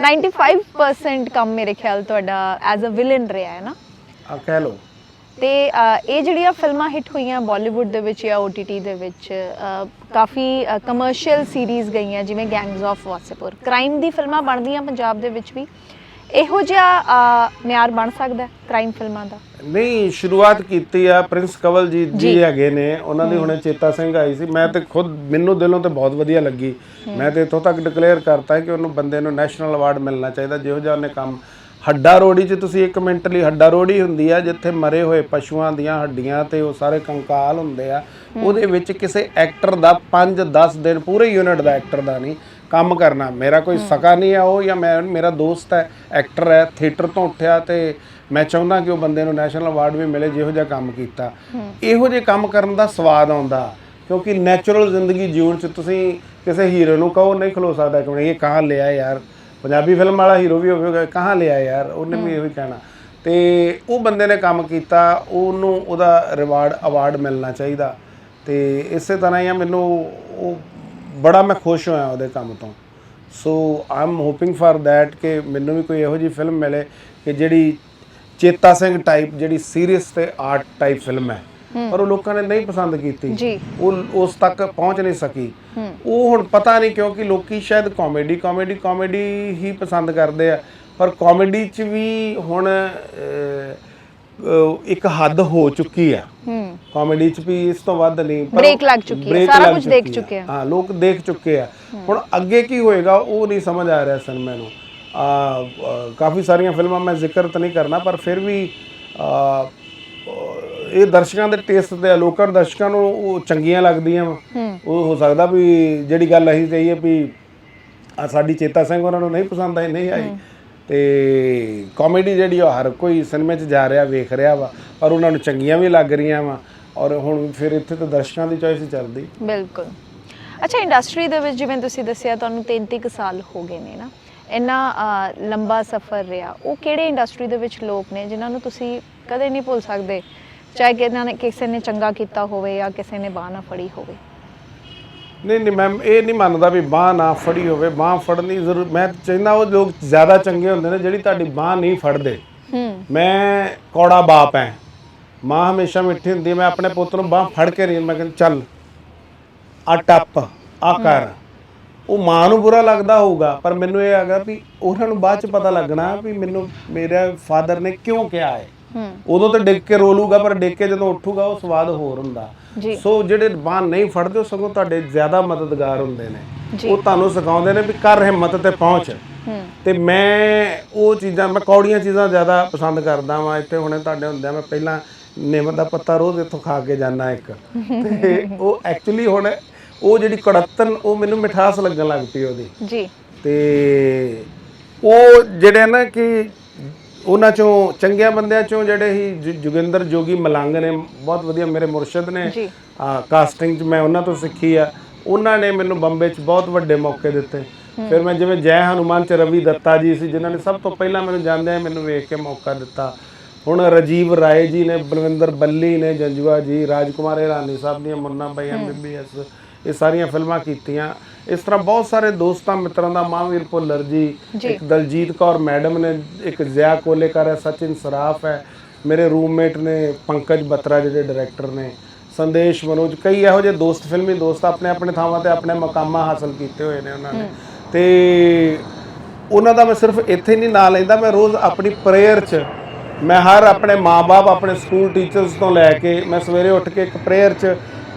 95% ਕੰਮ ਮੇਰੇ ਖਿਆਲ ਤੁਹਾਡਾ ਐਜ਼ ਅ ਵਿਲਨ ਰਿਹਾ ਹੈ ਨਾ? ਆ ਕਹਿ ਲਓ। ਤੇ ਇਹ ਜਿਹੜੀਆਂ ਫਿਲਮਾਂ ਹਿੱਟ ਹੋਈਆਂ ਬਾਲੀਵੁੱਡ ਦੇ ਵਿੱਚ ਜਾਂ OTT ਦੇ ਵਿੱਚ ਕਾਫੀ ਕਮਰਸ਼ੀਅਲ ਸੀਰੀਜ਼ ਗਈਆਂ ਜਿਵੇਂ ਗੈਂਗਸ ਆਫ ਵਾਸੇਪੁਰ ਕ੍ਰਾਈਮ ਦੀ ਫਿਲਮਾਂ ਬਣਦੀਆਂ ਪੰਜਾਬ ਦੇ ਵਿੱਚ ਵੀ। ਇਹੋ ਜਿਹਾ ਮਿਆਰ ਬਣ ਸਕਦਾ ਕ੍ਰਾਈਮ ਫਿਲਮਾਂ ਦਾ? ਨਹੀਂ ਸ਼ੁਰੂਆਤ ਕੀਤੀ ਆ ਪ੍ਰਿੰਸ ਕਵਲ ਜੀ ਜੀ। ਹੈਗੇ ਨੇ। ਉਹਨਾਂ ਦੀ ਹੁਣੇ ਚੇਤਾ ਸਿੰਘ ਆਈ ਸੀ। ਮੈਂ ਤੇ ਖੁਦ ਮੈਨੂੰ ਦਿਲੋਂ ਤੇ ਬਹੁਤ ਵਧੀਆ ਲੱਗੀ। ਮੈਂ ਤੇ ਇੱਥੋਂ ਤੱਕ ਡਿਕਲੇਅਰ ਕਰਤਾ ਕਿ ਉਹਨੂੰ ਬੰਦੇ ਨੂੰ ਨੈਸ਼ਨਲ ਅਵਾਰਡ ਮਿਲਣਾ ਚਾਹੀਦਾ। ਜਿਹੋ ਜਿਹਾ ਉਹਨੇ ਕੰਮ ਹੱਡਾ ਰੋੜੀ 'ਚ ਤੁਸੀਂ ਇੱਕ ਮਿੰਟ ਲਈ ਹੱਡਾ ਰੋੜੀ ਹੁੰਦੀ ਆ ਜਿੱਥੇ ਮਰੇ ਹੋਏ ਪਸ਼ੂਆਂ ਦੀਆਂ ਹੱਡੀਆਂ ਤੇ ਉਹ ਸਾਰੇ ਕੰਕਾਲ ਹੁੰਦੇ ਆ। ਉਹਦੇ ਵਿੱਚ ਕਿਸੇ ਐਕਟਰ ਦਾ 5-10 ਦਿਨ ਪੂਰੇ ਯੂਨਿਟ ਦਾ ਐਕਟਰ ਦਾ ਨਹੀਂ ਕੰਮ ਕਰਨਾ। ਮੇਰਾ ਕੋਈ ਸਕਾ ਨਹੀਂ ਆ ਉਹ ਜਾਂ ਮੈਂ ਮੇਰਾ ਦੋਸਤ ਹੈ ਐਕਟਰ ਹੈ ਥੀਏਟਰ ਤੋਂ ਉੱਠਿਆ ਤੇ ਮੈਂ ਚਾਹੁੰਦਾ ਕਿ ਉਹ ਬੰਦੇ ਨੂੰ ਨੈਸ਼ਨਲ ਅਵਾਰਡ ਵੀ ਮਿਲੇ ਜਿਹੋ ਜਿਹਾ ਕੰਮ ਕੀਤਾ। ਇਹੋ ਜਿਹੇ ਕੰਮ ਕਰਨ ਦਾ ਸਵਾਦ ਆਉਂਦਾ ਕਿਉਂਕਿ ਨੈਚੁਰਲ ਜ਼ਿੰਦਗੀ ਜਿਉਣ ਚ ਤੁਸੀਂ ਕਿਸੇ ਹੀਰੋ ਨੂੰ ਕਹੋ ਨਹੀਂ ਖਲੋ ਸਕਦਾ ਕਿ ਇਹ ਕਹਾਂ ਲਿਆ ਯਾਰ? ਪੰਜਾਬੀ ਫਿਲਮ ਵਾਲਾ ਹੀਰੋ ਵੀ ਹੋਵੇਗਾ ਕਹਾਂ ਲਿਆ ਯਾਰ? ਉਹਨੇ ਵੀ ਇਹੋ ਹੀ ਕਹਿਣਾ। ਤੇ ਉਹ ਬੰਦੇ ਨੇ ਕੰਮ ਕੀਤਾ ਉਹਨੂੰ ਉਹਦਾ ਰਿਵਾਰਡ ਅਵਾਰਡ ਮਿਲਣਾ ਚਾਹੀਦਾ। ਤੇ ਇਸੇ ਤਰ੍ਹਾਂ ਹੀ ਆ ਮੈਨੂੰ ਉਹ ਬੜਾ ਮੈਂ ਖੁਸ਼ ਹੋਇਆ ਉਹਦੇ ਕੰਮ ਤੋਂ। So I am hoping for that ਕਿ ਮੈਨੂੰ ਵੀ ਕੋਈ ਇਹੋ ਜਿਹੀ ਫਿਲਮ ਮਿਲੇ ਕਿ ਜਿਹੜੀ ਚੇਤਾ ਸਿੰਘ ਟਾਈਪ ਜਿਹੜੀ ਸੀਰੀਅਸ ਤੇ ਆਰਟ ਟਾਈਪ ਫਿਲਮ ਹੈ। ਪਰ ਉਹ ਲੋਕਾਂ ਨੇ ਨਹੀਂ ਪਸੰਦ ਕੀਤੀ। ਜੀ। ਉਹ ਉਸ ਤੱਕ ਪਹੁੰਚ ਨਹੀਂ ਸਕੀ। ਉਹ ਹੁਣ ਪਤਾ ਨਹੀਂ ਕਿਉਂਕਿ ਲੋਕੀ ਸ਼ਾਇਦ ਕਾਮੇਡੀ ਕਾਮੇਡੀ ਕਾਮੇਡੀ ਹੀ ਪਸੰਦ ਕਰਦੇ ਆ। ਪਰ ਕਾਮੇਡੀ 'ਚ ਵੀ ਹੁਣ ਇੱਕ ਹੱਦ ਹੋ ਚੁੱਕੀ ਆ। ਹੂੰ। ਕਾਮੇਡੀ 'ਚ ਵੀ ਇਸ ਤੋਂ ਵੱਧ ਨਹੀਂ ਪਰ Break ਲੱਗ ਚੁੱਕੀ ਹੈ, ਸਾਰਾ ਕੁਝ ਦੇਖ ਚੁੱਕੀ ਆ। ਹਾਂ ਲੋਕ ਦੇਖ ਚੁੱਕੇ ਆ। ਹੁਣ ਅੱਗੇ ਕੀ ਹੋਏਗਾ ਉਹ ਨਹੀਂ ਸਮਝ ਆ ਰਿਹਾ ਸਿਨੇਮੇ ਨੂੰ। ਆ ਆ, ਕਾਫੀ ਸਾਰੀਆਂ ਫਿਲਮਾਂ ਮੈਂ ਜ਼ਿਕਰ ਤਾਂ ਨਹੀਂ ਕਰਨਾ ਪਰ ਫਿਰ ਵੀ ਆ, ਇਹ ਦਰਸ਼ਕਾਂ ਦੇ ਟੇਸਟ ਤੇ ਆ, ਲੋਕਾਂ ਨੂੰ ਦਰਸ਼ਕਾਂ ਨੂੰ ਉਹ ਚੰਗੀਆਂ ਲੱਗਦੀਆਂ ਵਾ। ਉਹ ਹੋ ਸਕਦਾ ਵੀ ਜਿਹੜੀ ਗੱਲ ਅਸੀਂ ਕਹੀਏ ਵੀ ਆ ਸਾਡੀ ਚੇਤਾ ਸਿੰਘ ਉਹਨਾਂ ਨੂੰ ਨਹੀਂ ਪਸੰਦ ਆਈ ਨਹੀਂ ਆਈ। ਤੇ ਕਾਮੇਡੀ ਜਿਹੜੀ ਆ ਹਰ ਕੋਈ ਸਿਨੇਮੇ 'ਚ ਜਾ ਰਿਹਾ ਵੇਖ ਰਿਹਾ ਵਾ ਪਰ ਉਹਨਾਂ ਨੂੰ ਚੰਗੀਆਂ ਵੀ ਲੱਗ ਰਹੀਆਂ ਵਾ ਔਰ ਹੁਣ ਫਿਰ ਇੱਥੇ ਤਾਂ ਦਰਸ਼ਕਾਂ ਦੀ ਚੋਇਸ ਚੱਲਦੀ। ਬਿਲਕੁਲ। ਅੱਛਾ ਇੰਡਸਟਰੀ ਦੇ ਵਿੱਚ ਜਿਵੇਂ ਤੁਸੀਂ ਦੱਸਿਆ ਤੁਹਾਨੂੰ 33 ਕੁ ਸਾਲ ਹੋ ਗਏ ਨੇ ਨਾ। ਇੰਨਾ ਅ, ਲੰਬਾ ਸਫ਼ਰ ਰਿਹਾ। ਉਹ ਕਿਹੜੇ ਇੰਡਸਟਰੀ ਦੇ ਵਿੱਚ ਲੋਕ ਨੇ ਜਿਨ੍ਹਾਂ ਨੂੰ ਤੁਸੀਂ ਕਦੇ ਨਹੀਂ ਭੁੱਲ ਸਕਦੇ ਚਾਹੇ ਕਿ ਇਹਨਾਂ ਨੇ ਕਿਸੇ ਨੇ ਚੰਗਾ ਕੀਤਾ ਹੋਵੇ ਜਾਂ ਕਿਸੇ ਨੇ ਬਾਹ ਨਾ ਫੜੀ ਹੋਵੇ। ਨਹੀਂ ਨਹੀਂ ਮੈਂ ਇਹ ਨਹੀਂ ਮੰਨਦਾ ਵੀ ਬਾਹ ਨਾ ਫੜੀ ਹੋਵੇ। ਬਾਹ ਫੜਨੀ ਜ਼ਰੂਰ ਮੈਂ ਚਾਹੁੰਦਾ ਉਹ ਲੋਕ ਜ਼ਿਆਦਾ ਚੰਗੇ ਹੁੰਦੇ ਨੇ ਜਿਹੜੀ ਤੁਹਾਡੀ ਬਾਹ ਨਹੀਂ ਫੜਦੇ। ਮੈਂ ਕੌੜਾ ਬਾਪ ਐ। ਮਾਂ ਹਮੇਸ਼ਾ ਮਿੱਠੀ ਹੁੰਦੀ ਹੈ। ਮੈਂ ਆਪਣੇ ਪੁੱਤ ਨੂੰ ਬਾਹ ਫੜ ਕੇ ਨਹੀਂ ਮੈਂ ਕਹਿੰਦਾ ਚੱਲ ਆ ਟੱਪ ਆ ਕਰ। ਉਹ ਮਾਂ ਨੂੰ ਬੁਰਾ ਲੱਗਦਾ ਹੋਊਗਾ ਪਰ ਮੈਨੂੰ ਇਹ ਹੈਗਾ ਵੀ ਉਹਨਾਂ ਨੂੰ ਬਾਅਦ ਚ ਪਤਾ ਲੱਗਣਾ ਵੀ ਮੈਨੂੰ ਮੇਰੇ ਫਾਦਰ ਨੇ ਕਿਉਂ ਕਿਹਾ ਹੂੰ। ਉਦੋਂ ਤਾਂ ਡਿੱਗ ਕੇ ਰੋਲੂਗਾ ਪਰ ਡਿੱਗ ਕੇ ਜਦੋਂ ਉੱਠੂਗਾ ਉਹ ਸਵਾਦ ਹੋਰ ਹੁੰਦਾ। ਸੋ ਜਿਹੜੇ ਬਾਹ ਨਹੀਂ ਫੜਦੇ ਉਹ ਸਗੋਂ ਤੁਹਾਡੇ ਜ਼ਿਆਦਾ ਮਦਦਗਾਰ ਹੁੰਦੇ ਨੇ। ਉਹ ਤੁਹਾਨੂੰ ਸਿਖਾਉਂਦੇ ਨੇ ਵੀ ਕਰ ਹਿੰਮਤ ਤੇ ਪਹੁੰਚ। ਤੇ ਮੈਂ ਉਹ ਚੀਜ਼ਾਂ ਮੈਂ ਕੌੜੀਆਂ ਚੀਜ਼ਾਂ ਜ਼ਿਆਦਾ ਪਸੰਦ ਕਰਦਾ ਵਾਂ। ਇੱਥੇ ਹੁਣੇ ਤੁਹਾਡੇ ਹੁੰਦਿਆਂ ਮੈਂ ਪਹਿਲਾਂ ਨਿੰਮ ਦਾ ਪੱਤਾ ਰੋਜ਼ ਇੱਥੋਂ ਖਾ ਕੇ ਜਾਣਾ ਇੱਕ। ਤੇ ਉਹ ਐਕਚੁਅਲੀ ਹੁਣ ਉਹ ਜਿਹੜੀ ਕੜੱਤਨ ਉਹ ਮੈਨੂੰ ਮਿਠਾਸ ਲੱਗਣ ਲੱਗ ਪਈ ਉਹਦੀ। ਜੀ। ਤੇ ਉਹ ਜਿਹੜੇ ਨਾ ਕਿ ਉਹਨਾਂ ਚੋਂ ਚੰਗਿਆਂ ਬੰਦਿਆਂ ਚੋਂ ਜਿਹੜੇ ਹੀ ਜੋਗਿੰਦਰ ਜੋਗੀ ਮਲੰਗ ਨੇ ਬਹੁਤ ਵਧੀਆ ਮੇਰੇ ਮੁਰਸ਼ਿਦ ਨੇ। ਆ ਕਾਸਟਿੰਗ 'ਚ ਮੈਂ ਉਹਨਾਂ ਤੋਂ ਸਿੱਖੀ ਆ। ਉਹਨਾਂ ਨੇ ਮੈਨੂੰ ਬੰਬੇ 'ਚ ਬਹੁਤ ਵੱਡੇ ਮੌਕੇ ਦਿੱਤੇ। ਫਿਰ ਮੈਂ ਜਿਵੇਂ ਜੈ ਹਨੂਮਾਨ 'ਚ ਰਵੀ ਦੱਤਾ ਜੀ ਸੀ ਜਿਨ੍ਹਾਂ ਨੇ ਸਭ ਤੋਂ ਪਹਿਲਾਂ ਮੈਨੂੰ ਜਾਂਦੇ ਮੈਨੂੰ ਵੇਖ ਕੇ ਮੌਕਾ ਦਿੱਤਾ। ਹੁਣ ਰਾਜੀਵ ਰਾਏ ਜੀ ਨੇ ਬਲਵਿੰਦਰ ਬੱਲੀ ਨੇ ਜੰਜੂਆ ਜੀ ਰਾਜਕੁਮਾਰ ਇਰਾਨੀ ਸਾਹਿਬ ਦੀਆਂ ਮੁੰਨਾ ਬਾਈ ਐਮਬੀਬੀਐਸ ਇਹ ਸਾਰੀਆਂ ਫਿਲਮਾਂ ਕੀਤੀਆਂ। ਇਸ ਤਰ੍ਹਾਂ ਬਹੁਤ ਸਾਰੇ ਦੋਸਤਾਂ ਮਿੱਤਰਾਂ ਦਾ ਮਹਾਂਵੀਰ ਭੁੱਲਰ ਜੀ ਇੱਕ ਦਲਜੀਤ ਕੌਰ ਮੈਡਮ ਨੇ ਇੱਕ ਜ਼ਿਆ ਕੋਲੇਕਰ ਹੈ ਸਚਿਨ ਸਰਾਫ ਹੈ ਮੇਰੇ ਰੂਮਮੇਟ ਨੇ ਪੰਕਜ ਬਤਰਾ ਜਿਹੜੇ ਡਾਇਰੈਕਟਰ ਨੇ ਸੰਦੇਸ਼ ਮਨੋਜ ਕਈ ਇਹੋ ਜਿਹੇ ਦੋਸਤ ਫਿਲਮੀ ਦੋਸਤ ਆਪਣੇ ਆਪਣੇ ਥਾਵਾਂ ਤੇ ਆਪਣੇ ਮਕਾਮਾਂ ਹਾਸਲ ਕੀਤੇ ਹੋਏ ਨੇ ਉਹਨਾਂ ਨੇ। ਤੇ ਉਹਨਾਂ ਦਾ ਮੈਂ ਸਿਰਫ ਇੱਥੇ ਨਹੀਂ ਨਾਂ ਲੈਂਦਾ ਮੈਂ ਰੋਜ਼ ਆਪਣੀ ਪ੍ਰੇਅਰ 'ਚ ਮੈਂ ਹਰ ਆਪਣੇ ਮਾਪੇ ਆਪਣੇ ਸਕੂਲ ਟੀਚਰਸ ਤੋਂ ਲੈ ਕੇ ਮੈਂ ਸਵੇਰੇ ਉੱਠ ਕੇ ਇੱਕ ਪ੍ਰੇਅਰ 'ਚ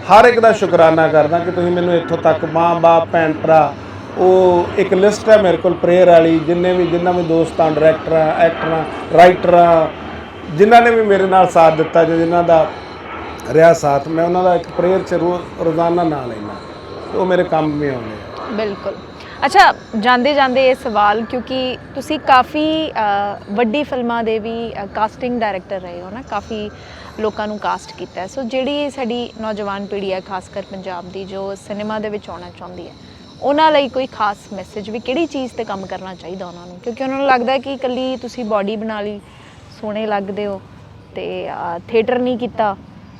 ਹਰ ਇੱਕ ਦਾ ਸ਼ੁਕਰਾਨਾ ਕਰਦਾ ਕਿ ਤੁਸੀਂ ਮੈਨੂੰ ਇੱਥੋਂ ਤੱਕ ਮਾਂ-ਬਾਪ ਭੈਣ, ਭਰਾ, ਉਹ ਇੱਕ ਲਿਸਟ ਹੈ ਮੇਰੇ ਕੋਲ ਪ੍ਰੇਅਰ ਵਾਲੀ, ਜਿੰਨੇ ਵੀ, ਜਿੰਨਾ ਵੀ ਦੋਸਤਾਂ ਡਾਇਰੈਕਟਰਾਂ ਐਕਟਰਾਂ ਰਾਈਟਰਾਂ ਜਿਨ੍ਹਾਂ ਨੇ ਵੀ ਮੇਰੇ ਨਾਲ ਸਾਥ ਦਿੱਤਾ ਜਾਂ ਜਿਨ੍ਹਾਂ ਦਾ ਰਿਹਾ ਸਾਥ, ਮੈਂ ਉਹਨਾਂ ਦਾ ਇੱਕ ਪ੍ਰੇਅਰ 'ਚ ਰੋਜ਼ ਰੋਜ਼ਾਨਾ ਨਾਂ ਲੈਣਾ ਉਹ ਮੇਰੇ ਕੰਮ ਵੀ ਆਉਂਦੇ ਬਿਲਕੁਲ। ਅੱਛਾ ਜਾਂਦੇ ਜਾਂਦੇ ਇਹ ਸਵਾਲ, ਕਿਉਂਕਿ ਤੁਸੀਂ ਕਾਫੀ ਵੱਡੀ ਫਿਲਮਾਂ ਦੇ ਵੀ ਕਾਸਟਿੰਗ ਡਾਇਰੈਕਟਰ ਰਹੇ ਹੋ ਨਾ, ਕਾਫੀ ਲੋਕਾਂ ਨੂੰ ਕਾਸਟ ਕੀਤਾ ਹੈ। ਸੋ ਜਿਹੜੀ ਸਾਡੀ ਨੌਜਵਾਨ ਪੀੜ੍ਹੀ ਹੈ, ਖਾਸ ਕਰ ਪੰਜਾਬ ਦੀ, ਜੋ ਸਿਨੇਮਾ ਦੇ ਵਿੱਚ ਆਉਣਾ ਚਾਹੁੰਦੀ ਹੈ, ਉਹਨਾਂ ਲਈ ਕੋਈ ਖਾਸ ਮੈਸੇਜ ਵੀ ਕਿਹੜੀ ਚੀਜ਼ ਤੇ ਕੰਮ ਕਰਨਾ ਚਾਹੀਦਾ ਉਹਨਾਂ ਨੂੰ ਕਿਉਂਕਿ ਉਹਨਾਂ ਨੂੰ ਲੱਗਦਾ ਹੈ ਕਿ ਇਕੱਲੀ ਤੁਸੀਂ ਬਾਡੀ ਬਣਾ ਲਈ, ਸੋਹਣੇ ਲੱਗਦੇ ਹੋ ਤੇ ਥੀਏਟਰ ਨਹੀਂ ਕੀਤਾ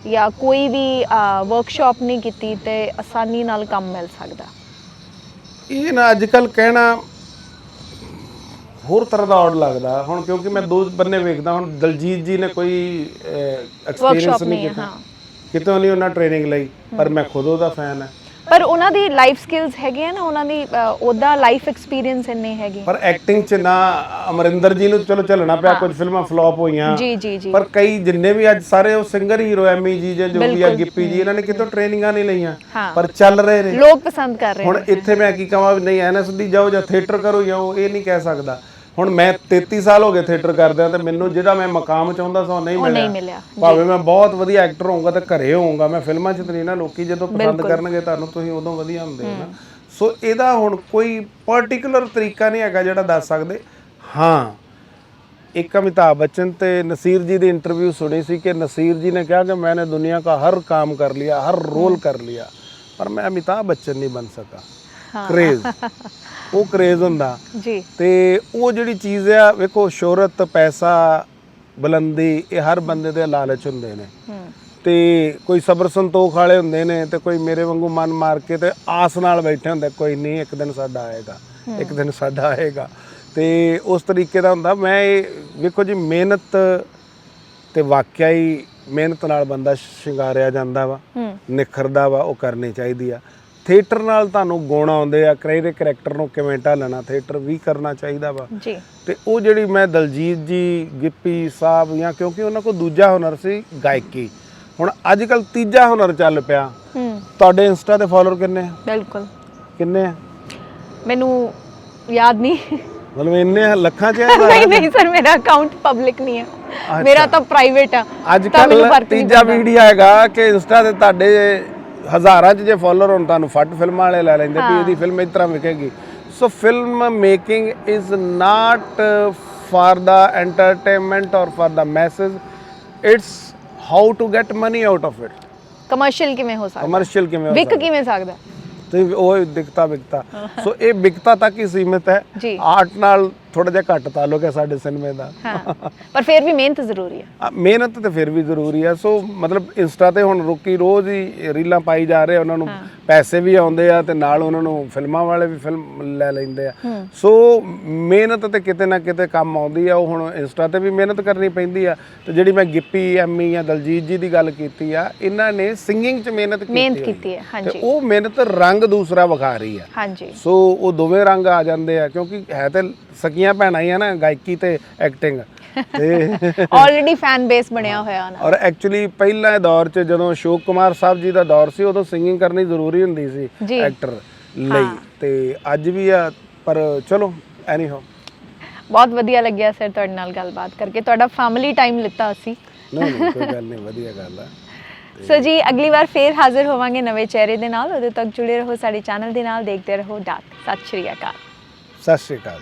ਜਾਂ ਕੋਈ ਵੀ ਵਰਕਸ਼ਾਪ ਨਹੀਂ ਕੀਤੀ ਤੇ ਆਸਾਨੀ ਨਾਲ ਕੰਮ ਮਿਲ ਸਕਦਾ ਇਹ ਨਾ ਅੱਜ ਕੱਲ ਕਹਿਣਾ ਹੋਰ ਤਰ੍ਹਾਂ ਦਾ ਔਡ ਲੱਗਦਾ। ਹੁਣ ਕਿਉਂਕਿ ਮੈਂ ਦੋ ਬੰਨੇ ਵੇਖਦਾ ਹੁਣ ਦਲਜੀਤ ਜੀ ਨੇ ਕੋਈ ਐਕਸਪੀਰੀਅੰਸ ਨਹੀਂ ਕੀਤਾ। ਕਿਤੋਂ ਨਹੀਂ ਉਹਨਾਂ ਟ੍ਰੇਨਿੰਗ ਲਈ ਪਰ ਮੈਂ ਖੁਦ ਉਹਦਾ ਫੈਨ ਹਾਂ। ਪਰ ਉਹਨਾਂ ਦੀ ਲਾਈਫ ਸਕਿੱਲਸ ਹੈਗੇ ਆ ਨਾ ਉਹਨਾਂ ਦੀ ਉਹਦਾ ਲਾਈਫ ਐਕਸਪੀਰੀਅੰਸ ਇੰਨੇ ਹੈਗੇ। ਪਰ ਐਕਟਿੰਗ 'ਚ ਨਾ ਅਮਰਿੰਦਰ ਜੀ ਨੂੰ ਚਲੋ ਚੱਲਣਾ ਪਿਆ ਕੁਝ ਫਿਲਮਾਂ ਫਲॉप ਹੋਈਆਂ। ਜੀ ਜੀ ਜੀ। ਪਰ ਕਈ ਜਿੰਨੇ ਵੀ ਅੱਜ ਸਾਰੇ ਉਹ ਸਿੰਗਰ ਹੀਰੋ ਐਮੀ ਜੀ ਜਾਂ ਜੋ ਵੀ ਆ ਗਿੱਪੀ ਜੀ ਇਹਨਾਂ ਨੇ ਕਿਤੋਂ ਟ੍ਰੇਨਿੰਗਾਂ ਨਹੀਂ ਲਈਆਂ। ਪਰ ਚੱਲ ਰਹੇ ਨੇ। ਲੋਕ ਪਸੰਦ ਕਰ ਰਹੇ ਹੁਣ ਇੱਥੇ ਮੈਂ ਕੀ ਕਹਾਂ ਨਹੀਂ ਐਨਐਸਡੀ ਜਾਓ ਜਾਂ ਥੀਏਟਰ ਕਰੋ ਜਾਓ ਇਹ ਨਹੀਂ ਕਹਿ ਸਕਦਾ। ਹੁਣ ਮੈਂ 33 ਸਾਲ ਹੋ ਗਏ ਥੀਏਟਰ ਕਰਦਿਆਂ ਤੇ ਮੈਨੂੰ ਜਿਹੜਾ ਮੈਂ ਮਕਾਮ ਚਾਹੁੰਦਾ ਸੀ ਉਹ ਨਹੀਂ ਮਿਲਿਆ। ਭਾਵੇਂ ਮੈਂ ਬਹੁਤ ਵਧੀਆ ਐਕਟਰ ਹੋਊਂਗਾ ਤੇ ਘਰੇ ਹੋਊਂਗਾ ਮੈਂ ਫਿਲਮਾਂ 'ਚ ਤੇ ਨਹੀਂ ਨਾ ਲੋਕੀ ਜਦੋਂ ਪਸੰਦ ਕਰਨਗੇ ਤੁਹਾਨੂੰ ਤੁਸੀਂ ਉਦੋਂ ਵਧੀਆ ਹੁੰਦੇ ਹੋ ਨਾ। ਸੋ ਇਹਦਾ ਹੁਣ ਕੋਈ ਪਾਰਟਿਕੂਲਰ ਤਰੀਕਾ ਨਹੀਂ ਹੈਗਾ ਜਿਹੜਾ ਦੱਸ ਸਕਦੇ। ਹਾਂ ਇੱਕ ਅਮਿਤਾਭ ਬੱਚਨ ਤੇ ਨਸੀਰ ਜੀ ਦੀ ਇੰਟਰਵਿਊ ਸੁਣੀ ਸੀ ਕਿ ਨਸੀਰ ਜੀ ਨੇ ਕਿਹਾ ਕਿ ਮੈਨੇ ਦੁਨੀਆ ਦਾ ਹਰ ਕੰਮ ਕਰ ਲਿਆ ਹਰ ਰੋਲ ਕਰ ਲਿਆ ਪਰ ਮੈਂ ਅਮਿਤਾਭ ਬੱਚਨ ਨਹੀਂ ਬਣ ਸਕਾ। ਕ੍ਰੇਜ਼ ਉਹ ਕ੍ਰੇਜ਼ ਹੁੰਦਾ। ਜੀ। ਤੇ ਉਹ ਜਿਹੜੀ ਚੀਜ਼ ਆ ਵੇਖੋ ਸ਼ੋਹਰਤ ਪੈਸਾ ਬੁਲੰਦੀ ਇਹ ਹਰ ਬੰਦੇ ਦੇ ਲਾਲਚ ਹੁੰਦੇ ਨੇ। ਤੇ ਕੋਈ ਸਬਰ ਸੰਤੋਖ ਵਾਲੇ ਹੁੰਦੇ ਨੇ ਤੇ ਕੋਈ ਮੇਰੇ ਵਾਂਗੂ ਮਨ ਮਾਰ ਕੇ ਤੇ ਆਸ ਨਾਲ ਬੈਠੇ ਹੁੰਦੇ ਕੋਈ ਨਹੀਂ ਇੱਕ ਦਿਨ ਸਾਡਾ ਆਏਗਾ ਇੱਕ ਦਿਨ ਸਾਡਾ ਆਏਗਾ। ਤੇ ਉਸ ਤਰੀਕੇ ਦਾ ਹੁੰਦਾ ਮੈਂ ਇਹ ਵੇਖੋ ਜੀ ਮਿਹਨਤ ਤੇ ਵਾਕਿਆ ਹੀ ਮਿਹਨਤ ਨਾਲ ਬੰਦਾ ਸ਼ਿੰਗਾਰਿਆ ਜਾਂਦਾ ਵਾ ਨਿਖਰਦਾ ਵਾ ਉਹ ਕਰਨੀ ਚਾਹੀਦੀ ਆ। ਥੀਏਟਰ ਨਾਲ ਤੁਹਾਨੂੰ ਗੁਣ ਆਉਂਦੇ ਆ ਕਰੇ ਦੇ ਕਰੈਕਟਰ ਨੂੰ ਕਿਵੇਂ ਢਾਲਣਾ ਥੀਏਟਰ ਵੀ ਕਰਨਾ ਚਾਹੀਦਾ ਵਾ। ਜੀ। ਤੇ ਉਹ ਜਿਹੜੀ ਮੈਂ ਦਲਜੀਤ ਜੀ ਗਿੱਪੀ ਸਾਹਿਬ ਜਾਂ ਕਿਉਂਕਿ ਉਹਨਾਂ ਕੋਲ ਦੂਜਾ ਹੁਨਰ ਸੀ ਗਾਇਕੀ। ਹੁਣ ਅੱਜ ਕੱਲ ਤੀਜਾ ਹੁਨਰ ਚੱਲ ਪਿਆ। ਹੂੰ। ਤੁਹਾਡੇ ਇੰਸਟਾ ਤੇ ਫਾਲੋਅਰ ਕਿੰਨੇ ਆ? ਬਿਲਕੁਲ। ਕਿੰਨੇ ਆ? ਮੈਨੂੰ ਯਾਦ ਨਹੀਂ। ਮਤਲਬ ਇੰਨੇ ਲੱਖਾਂ ਚ ਆ ਨਹੀਂ ਨਹੀਂ ਸਰ ਮੇਰਾ ਅਕਾਊਂਟ ਪਬਲਿਕ ਨਹੀਂ ਹੈ ਮੇਰਾ ਤਾਂ ਪ੍ਰਾਈਵੇਟ ਆ। ਅੱਜ ਕੱਲ ਤੀਜਾ ਵੀਡੀਓ ਹੈਗਾ ਕਿ ਇੰਸਟਾ ਤੇ ਤੁਹਾਡੇ ਹਜ਼ਾਰਾਂ ਚ ਜੇ ਫਾਲੋਅਰ ਹੋਣ ਤੁਹਾਨੂੰ ਫੱਟ ਫਿਲਮਾਂ ਵਾਲੇ ਲੈ ਲੈਂਦੇ ਵੀ ਇਹਦੀ ਫਿਲਮ ਇਸ ਤਰ੍ਹਾਂ ਵਿਕੇਗੀ। So film making is not for the entertainment ਔਰ for the message it's how to get money out of it commercial ਕਿਵੇਂ ਹੋ ਸਕਦਾ? ਕਮਰਸ਼ੀਅਲ ਕਿਵੇਂ ਹੋ ਵਿਕ ਸਕਦਾ? ਕਿਵੇਂ ਸਕਦਾ? ਤੇ ਉਹ ਦਿਖਤਾ ਵਿਕਤਾ। ਸੋ ਇਹ ਵਿਕਤਾ ਤੱਕ ਹੀ ਸੀਮਿਤ ਹੈ। ਆਰਟ ਨਾਲ ਥੋੜਾ ਜਿਹਾ ਘੱਟ ਤਾਲੁਕ ਹੈ ਸਾਡੇ ਸਿਨੇਮੇ ਦਾ। ਹਾਂ ਪਰ ਫਿਰ ਵੀ ਮਿਹਨਤ ਜ਼ਰੂਰੀ ਹੈ। ਆ, ਮਿਹਨਤ ਤੇ ਫਿਰ ਵੀ ਜ਼ਰੂਰੀ ਆ ਸੋ ਮਤਲਬ ਇੰਸਟਾ ਤੇ ਹੁਣ ਰੁਕੀ ਰੋਜ਼ ਹੀ ਰੀਲਾਂ ਪਾਈ ਜਾ ਰਹੇ ਉਹਨਾਂ ਨੂੰ ਪੈਸੇ ਵੀ ਆਉਂਦੇ ਆ ਤੇ ਨਾਲ ਉਹਨਾਂ ਨੂੰ ਫਿਲਮਾਂ ਵਾਲੇ ਵੀ ਫਿਲਮ ਲੈ ਲੈਂਦੇ ਆ। ਸੋ ਮਿਹਨਤ ਤੇ ਕਿਤੇ ਨਾ ਕਿਤੇ ਕੰਮ ਆਉਂਦੀ ਆ ਉਹ ਹੁਣ ਇੰਸਟਾ ਤੇ ਵੀ ਮਿਹਨਤ ਕਰਨੀ ਪੈਂਦੀ ਆ। ਤੇ ਜਿਹੜੀ ਮੈਂ ਗਿੱਪੀ ਐਮੀ ਜਾਂ ਦਲਜੀਤ ਜੀ ਦੀ ਗੱਲ ਕੀਤੀ ਆ ਇਹਨਾਂ ਨੇ ਸਿੰਗਿੰਗ 'ਚ ਮਿਹਨਤ ਕੀਤੀ ਮਿਹਨਤ ਹੋਈ ਕੀਤੀ ਹੈ ਤੇ ਹਾਂਜੀ ਉਹ ਮਿਹਨਤ ਰੰਗ ਦੂਸਰਾ ਵਿਖਾ ਰਹੀ ਆ। ਹਾਂਜੀ। ਸੋ ਉਹ ਦੋਵੇਂ ਰੰਗ ਆ ਜਾਂਦੇ ਆ ਕਿਉਂਕਿ ਹੈ ਤੇ ਸਕੀਆਂ ਭੈਣਾਂ ਹੀ ਆ ਨਾ ਗਾਇਕੀ ਤੇ ਐਕਟਿੰਗ ਤੇ ਆਲਰੇਡੀ ਫੈਨ ਬੇਸ ਬਣਿਆ ਹੋਇਆ ਉਹਨਾਂ ਔਰ ਐਕਚੁਅਲੀ ਪਹਿਲਾਂ ਦੌਰ 'ਚ ਜਦੋਂ ਅਸ਼ੋਕ ਕੁਮਾਰ ਸਾਹਿਬ ਜੀ ਦਾ ਦੌਰ ਸੀ ਉਦੋਂ ਸਿੰਗਿੰਗ ਕਰਨੀ ਜ਼ਰੂਰੀ ਹੁੰਦੀ ਸੀ। ਐਕਟਰ ਲਈ। ਤੇ ਅੱਜ ਵੀ ਆ ਪਰ ਚਲੋ ਐਨੀ ਹੋ ਬਹੁਤ ਵਧੀਆ ਲੱਗਿਆ ਸਰ ਤੁਹਾਡੇ ਨਾਲ ਗੱਲਬਾਤ ਕਰਕੇ। ਤੁਹਾਡਾ ਫੈਮਿਲੀ ਟਾਈਮ ਲਿੱਤਾ ਅਸੀਂ। ਨਹੀਂ ਨਹੀਂ ਕੋਈ ਗੱਲ ਨਹੀਂ ਵਧੀਆ ਗੱਲ ਆ। ਸੋ ਜੀ ਅਗਲੀ ਵਾਰ ਫੇਰ ਹਾਜ਼ਰ ਹੋਵਾਂਗੇ ਨਵੇਂ ਚਿਹਰੇ ਦੇ ਨਾਲ। ਉਦੋਂ ਤੱਕ ਜੁੜੇ ਰਹੋ ਸਾਡੇ ਚੈਨਲ ਦੇ ਨਾਲ ਦੇਖਦੇ ਰਹੋ ਡਾਕ। ਸਤਿ ਸ਼੍ਰੀ ਅਕਾਲ। ਸਤਿ ਸ਼੍ਰੀ ਅਕਾਲ